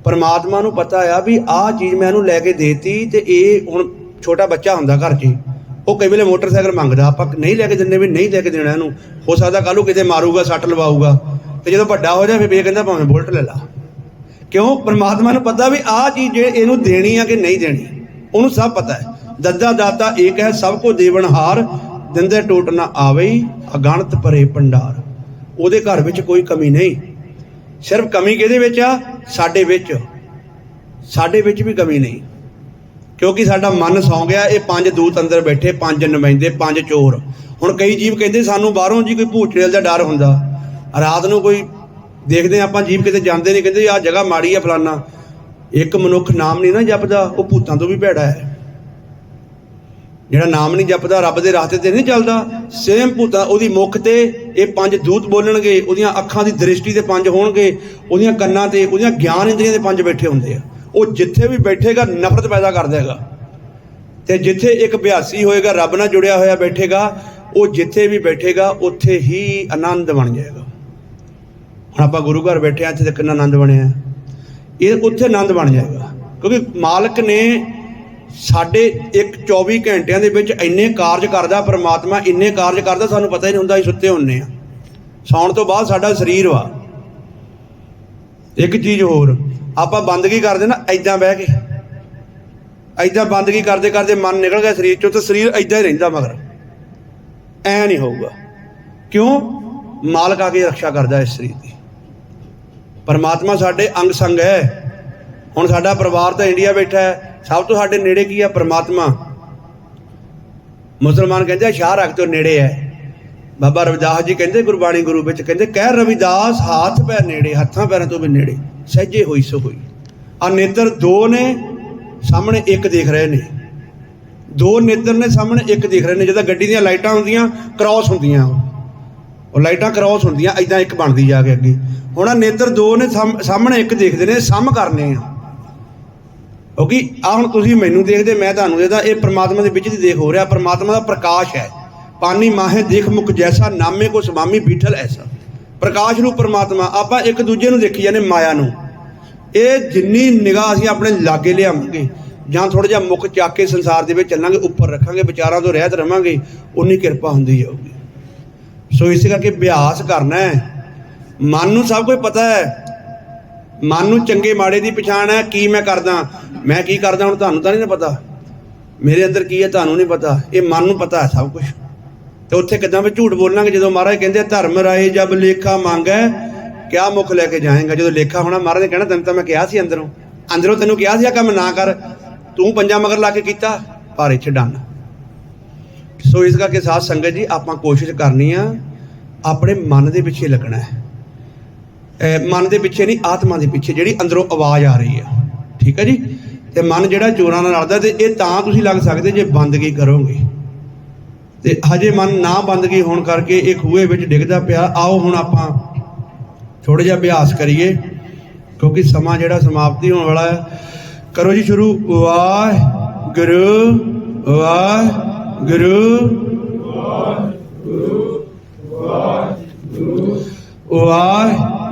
Speaker 1: ਪਰਮਾਤਮਾ ਨੂੰ ਪਤਾ ਆ ਵੀ ਆਹ ਚੀਜ਼ ਮੈਂ ਇਹਨੂੰ ਲੈ ਕੇ ਦੇਤੀ ਤੇ ਇਹ ਹੁਣ ਛੋਟਾ ਬੱਚਾ ਹੁੰਦਾ ਘਰ 'ਚ ਉਹ ਕਈ ਵੇਲੇ ਮੋਟਰਸਾਈਕਲ ਮੰਗਦਾ, ਆਪਾਂ ਨਹੀਂ ਲੈ ਕੇ ਦਿੰਦੇ ਵੀ ਨਹੀਂ ਲੈ ਕੇ ਦੇਣਾ ਇਹਨੂੰ। ਹੋ ਸਕਦਾ ਕੱਲ੍ਹ ਨੂੰ ਕਿਤੇ ਮਾਰੂਗਾ, ਸੱਟ ਲਵਾਊਗਾ। ਤੇ ਜਦੋਂ ਵੱਡਾ ਹੋ ਜਾਵੇ, ਫਿਰ ਇਹ ਕਹਿੰਦਾ ਭਾਵੇਂ ਬੁਲਟ ਲੈ ਲਾ। ਕਿਉਂ? ਪਰਮਾਤਮਾ ਨੂੰ ਪਤਾ ਵੀ ਆਹ ਚੀਜ਼ ਜੇ ਇਹਨੂੰ ਦੇਣੀ ਆ ਕਿ ਨਹੀਂ ਦੇਣੀ, ਉਹਨੂੰ ਸਭ ਪਤਾ ਹੈ। ਦੱਦਾ ਦਾਤਾ ਏਕ ਹੈ, ਸਭ ਕੋ ਦੇਵਨਹਾਰ ਦਿੰਦੇ ਟੋਟ ਨਾ ਆਵੇ ਅਗਣਤ ਭਰੇ ਭੰਡਾਰ। ਉਹਦੇ ਘਰ ਵਿੱਚ ਕੋਈ ਕਮੀ ਨਹੀਂ। ਸਿਰਫ ਕਮੀ ਕਿਹਦੇ ਵਿੱਚ ਆ? ਸਾਡੇ ਵਿੱਚ। ਸਾਡੇ ਵਿੱਚ ਵੀ ਕਮੀ ਨਹੀਂ। ਕਿਉਂਕਿ ਸਾਡਾ ਮਨ ਸੌ ਗਿਆ, ਇਹ ਪੰਜ ਦੂਤ ਅੰਦਰ ਬੈਠੇ, ਪੰਜ ਨੁਮਾਇੰਦੇ, ਪੰਜ ਚੋਰ। ਹੁਣ ਕਈ ਜੀਵ ਕਹਿੰਦੇ ਸਾਨੂੰ ਬਾਹਰੋਂ ਜੀ ਕੋਈ ਭੂਤ ਦਾ ਡਰ ਹੁੰਦਾ। ਰਾਤ ਨੂੰ ਕੋਈ ਦੇਖਦੇ ਹਾਂ ਆਪਾਂ ਜੀਵ ਕਿਤੇ ਜਾਂਦੇ ਨਹੀਂ, ਕਹਿੰਦੇ ਆਹ ਜਗ੍ਹਾ ਮਾੜੀ ਆ ਫਲਾਨਾ। ਇੱਕ ਮਨੁੱਖ ਨਾਮ ਨਹੀਂ ਨਾ ਜਪਦਾ, ਉਹ ਭੂਤਾਂ ਤੋਂ ਵੀ ਭੈੜਾ ਹੈ। ਜਿਹੜਾ ਨਾਮ ਨਹੀਂ ਜਪਦਾ, ਰੱਬ ਦੇ ਰਸਤੇ ਤੇ ਨਹੀਂ ਚੱਲਦਾ, ਸੇਮ ਭੂਤਾਂ ਉਹਦੀ ਮੁਖ ਤੇ ਇਹ ਪੰਜ ਦੂਤ ਬੋਲਣਗੇ, ਉਹਦੀਆਂ ਅੱਖਾਂ ਦੀ ਦ੍ਰਿਸ਼ਟੀ ਤੇ ਪੰਜ ਹੋਣਗੇ, ਉਹਦੀਆਂ ਕੰਨਾਂ ਤੇ, ਉਹਦੀਆਂ ਗਿਆਨ ਇੰਦਰੀਆਂ ਦੇ ਪੰਜ ਬੈਠੇ ਹੁੰਦੇ ਆ। ਉਹ ਜਿੱਥੇ ਵੀ ਬੈਠੇਗਾ, ਨਫ਼ਰਤ ਪੈਦਾ ਕਰ ਦੇਗਾ। ਤੇ ਜਿੱਥੇ ਇੱਕ ਅਭਿਆਸੀ ਹੋਏਗਾ, ਰੱਬ ਨਾਲ ਜੁੜਿਆ ਹੋਇਆ ਬੈਠੇਗਾ, ਉਹ ਜਿੱਥੇ ਵੀ ਬੈਠੇਗਾ, ਉੱਥੇ ਹੀ ਆਨੰਦ ਬਣ ਜਾਏਗਾ। ਹੁਣ ਆਪਾਂ ਗੁਰੂ ਘਰ ਬੈਠੇ ਆ, ਇੱਥੇ ਤੇ ਕਿੰਨਾ ਆਨੰਦ ਬਣਿਆ? ਇਹ ਉੱਥੇ ਆਨੰਦ ਬਣ ਜਾਏਗਾ। ਕਿਉਂਕਿ ਮਾਲਕ ਨੇ ਸਾਡੇ ਇੱਕ 24 ਘੰਟਿਆਂ ਦੇ ਵਿੱਚ ਇੰਨੇ ਕਾਰਜ ਕਰਦਾ, ਪਰਮਾਤਮਾ ਇੰਨੇ ਕਾਰਜ ਕਰਦਾ, ਸਾਨੂੰ ਪਤਾ ਹੀ ਨਹੀਂ ਹੁੰਦਾ ਅਸੀਂ ਸੁੱਤੇ ਹੁੰਨੇ ਆ। ਸੌਣ ਤੋਂ ਬਾਅਦ ਸਾਡਾ ਸਰੀਰ ਵਾ। ਇੱਕ ਚੀਜ਼ ਹੋਰ, ਆਪਾਂ ਬੰਦਗੀ ਕਰਦੇ ਨਾ ਐਦਾਂ ਬਹਿ ਕੇ। ਐਦਾਂ ਬੰਦਗੀ ਕਰਦੇ ਕਰਦੇ ਮਨ ਨਿਕਲ ਗਿਆ ਸਰੀਰ ਚੋਂ, ਤੇ ਸਰੀਰ ਐਦਾਂ ਹੀ ਰਹਿੰਦਾ ਮਗਰ। ਐ ਨਹੀਂ ਹੋਊਗਾ। ਕਿਉਂ? ਮਾਲਕ ਆ ਕੇ ਰੱਖਿਆ ਕਰਦਾ ਇਸ ਸਰੀਰ ਦੀ। ਪਰਮਾਤਮਾ ਸਾਡੇ ਅੰਗ ਸੰਗ ਹੈ। ਹੁਣ ਸਾਡਾ ਪਰਿਵਾਰ ਤਾਂ ਇੰਡੀਆ ਬੈਠਾ ਹੈ। ਸਭ ਤੋਂ ਸਾਡੇ ਨੇੜੇ ਕੀ ਆ? ਪਰਮਾਤਮਾ। ਮੁਸਲਮਾਨ ਕਹਿੰਦੇ ਸ਼ਾਹ ਰੱਖ ਤੋਂ ਨੇੜੇ ਹੈ। ਬਾਬਾ ਰਵਿਦਾਸ ਜੀ ਕਹਿੰਦੇ, ਗੁਰਬਾਣੀ ਗੁਰੂ ਵਿੱਚ ਕਹਿੰਦੇ, ਕਹਿ ਰਵਿਦਾਸ, ਹੱਥ ਪੈ ਨੇੜੇ, ਹੱਥਾਂ ਪੈਰਾਂ ਤੋਂ ਵੀ ਨੇੜੇ। ਸਹਿਜੇ ਹੋਈ ਸੋ ਹੋਈ। ਆ ਨੇਤਰ ਦੋ ਨੇ, ਸਾਹਮਣੇ ਇੱਕ ਦੇਖ ਰਹੇ ਨੇ। ਦੋ ਨੇਤਰ ਨੇ ਸਾਹਮਣੇ ਇੱਕ ਦੇਖ ਰਹੇ ਨੇ, ਜਦੋਂ ਗੱਡੀ ਦੀਆਂ ਲਾਈਟਾਂ ਹੁੰਦੀਆਂ ਕ੍ਰਾਸ ਹੁੰਦੀਆਂ। ਉਹ ਲਾਈਟਾਂ ਕ੍ਰਾਸ ਹੁੰਦੀਆਂ ਐਦਾਂ ਇੱਕ ਬਣਦੀ ਜਾ ਕੇ ਅੱਗੇ। ਹੁਣ ਆ ਨੇਤਰ ਦੋ ਨੇ, ਸਾਹਮ- ਸਾਹਮਣੇ ਇੱਕ ਦੇਖਦੇ ਨੇ, ਸਮ ਕਰਨੇ ਆ। ਕਿਉਂਕਿ ਆ ਹੁਣ ਤੁਸੀਂ ਮੈਨੂੰ ਦੇਖਦੇ, ਮੈਂ ਤੁਹਾਨੂੰ ਦੇਖਦਾ, ਇਹ ਪ੍ਰਮਾਤਮਾ ਦੇ ਵਿੱਚ ਦੀ ਦੇਖ ਹੋ ਰਿਹਾ, ਪ੍ਰਮਾਤਮਾ ਦਾ ਪ੍ਰਕਾਸ਼ ਹੈ। ਪਾਨੀ ਮਾਹੇ ਦੇਖ ਮੁਖ ਜੈਸਾ, ਨਾਮੇ ਕੋ ਸਮਾਮੀ ਬੀਠਲ ਐਸਾ। ਪ੍ਰਕਾਸ਼ ਨੂੰ ਪ੍ਰਮਾਤਮਾ, ਆਪਾਂ ਇੱਕ ਦੂਜੇ ਨੂੰ ਦੇਖੀ ਜਾਂਦੇ ਮਾਇਆ ਨੂੰ। ਇਹ ਜਿੰਨੀ ਨਿਗਾਹ ਅਸੀਂ ਆਪਣੇ ਲਾਗੇ ਲਿਆਵਾਂਗੇ, ਜਾਂ ਥੋੜਾ ਜਿਹਾ ਮੁਖ ਚੱਕ ਕੇ ਸੰਸਾਰ ਦੇ ਵਿੱਚ ਚੱਲਾਂਗੇ, ਉੱਪਰ ਰੱਖਾਂਗੇ, ਵਿਚਾਰਾਂ ਤੋਂ ਰਹਿਤ ਰਵਾਂਗੇ, ਉਨੀ ਕਿਰਪਾ ਹੁੰਦੀ ਜਾਊਗੀ। ਸੋ ਇਸ ਕਰਕੇ ਅਭਿਆਸ ਕਰਨਾ ਹੈ। ਮਨ ਨੂੰ ਸਭ ਕੁਝ ਪਤਾ ਹੈ। ਮਨ ਨੂੰ ਚੰਗੇ ਮਾੜੇ ਦੀ ਪਛਾਣ ਹੈ, ਕੀ ਮੈਂ ਕਰਦਾ? ਮੈਂ ਕੀ ਕਰਦਾ ਹੁਣ ਤੁਹਾਨੂੰ ਤਾਂ ਨਹੀਂ ਨਾ ਪਤਾ? ਮੇਰੇ ਅੰਦਰ ਕੀ ਹੈ ਤੁਹਾਨੂੰ ਨਹੀਂ ਪਤਾ? ਇਹ ਮਨ ਨੂੰ ਪਤਾ ਹੈ ਸਭ ਕੁਝ ਤੇ ਉੱਥੇ ਕਿਦਾਂ ਵੀ ਝੂਠ ਬੋਲਾਂਗੇ ਜਦੋਂ ਮਹਾਰਾਜ ਕਹਿੰਦੇ ਧਰਮ ਰਾਏ ਜਬ ਲੇਖਾ ਮੰਗੈ, ਕਿਆ ਮੁਖ ਲੈ ਕੇ ਜਾਏਗਾ? ਜਦੋਂ ਲੇਖਾ ਹੋਣਾ, ਮਹਾਰਾਜ ਨੇ ਕਹਿਣਾ, ਤੈਨੂੰ ਤਾਂ ਮੈਂ ਕਿਹਾ ਸੀ ਅੰਦਰੋਂ। ਅੰਦਰੋਂ ਤੈਨੂੰ ਕਿਹਾ ਸੀ ਆ ਕੰਮ ਨਾ ਕਰ। ਤੂੰ ਪੰਜਾ ਮਗਰ ਲਾ ਕੇ ਕੀਤਾ, ਪਰ ਇੱਥੇ ਡੰਨ। ਸੋ ਇਸ ਕਰਕੇ ਸਾਧ ਸੰਗਤ ਜੀ, ਆਪਾਂ ਕੋਸ਼ਿਸ਼ ਕਰਨੀ ਆ, ਆਪਣੇ ਮਨ ਦੇ ਪਿੱਛੇ ਲੱਗਣਾ ਹੈ। ਮਨ ਦੇ ਪਿੱਛੇ ਨਹੀਂ, ਆਤਮਾ ਦੇ ਪਿੱਛੇ, ਜਿਹੜੀ ਅੰਦਰੋਂ ਆਵਾਜ਼ ਆ ਰਹੀ ਹੈ। ਠੀਕ ਹੈ ਜੀ? ਤੇ ਮਨ ਜਿਹੜਾ ਚੋਰਾਂ ਨਾਲ ਲੜਦਾ ਤੇ ਇਹ ਤਾਂ ਤੁਸੀਂ ਲੱਗ ਸਕਦੇ ਜੇ ਬੰਦਗੀ ਕਰੋਗੇ। ਤੇ ਹਜੇ ਮਨ ਨਾ ਬੰਦਗੀ ਹੋਣ ਕਰਕੇ ਇਹ ਖੂਹੇ ਵਿੱਚ ਡਿੱਗਦਾ ਪਿਆ। ਆਓ ਹੁਣ ਆਪਾਂ ਥੋੜਾ ਜਿਹਾ ਅਭਿਆਸ ਕਰੀਏ, ਕਿਉਂਕਿ ਸਮਾਂ ਜਿਹੜਾ ਸਮਾਪਤੀ ਹੋਣ ਵਾਲਾ ਹੈ। ਕਰੋ ਜੀ ਸ਼ੁਰੂ। ਓ ਵਾਹ ਗੁਰੂ ਵਾ ਗੁਰੂ ਓ ਵਾਹ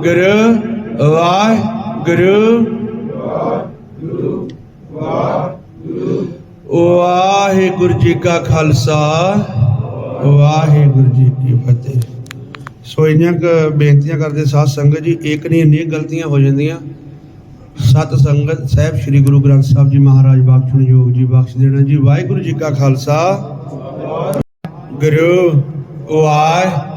Speaker 1: ਵਾਹਿਗੁਰੂ ਵਾਹਿਗੁਰੂ ਵਾਹਿਗੁਰੂ ਜੀ ਕਾ ਖਾਲਸਾ ਵਾਹਿਗੁਰੂ ਜੀ ਕੀ ਫਤਿਹ। ਸੋ ਇੰਨੀਆਂ ਕੁ ਬੇਨਤੀਆਂ ਕਰਦੇ ਸਾਧ ਸੰਗਤ ਜੀ, ਇੱਕ ਨਹੀਂ, ਇੰਨੀਆਂ ਗਲਤੀਆਂ ਹੋ ਜਾਂਦੀਆਂ। ਸਤ ਸੰਗਤ ਸਾਹਿਬ ਸ੍ਰੀ ਗੁਰੂ ਗ੍ਰੰਥ ਸਾਹਿਬ ਜੀ ਮਹਾਰਾਜ ਬਖਸ਼ਣ ਯੋਗ ਜੀ ਬਖਸ਼ ਦੇਣਾ ਜੀ। ਵਾਹਿਗੁਰੂ ਜੀ ਕਾ ਖਾਲਸਾ ਗੁਰੂ ਵਾਹਿਗੁਰੂ।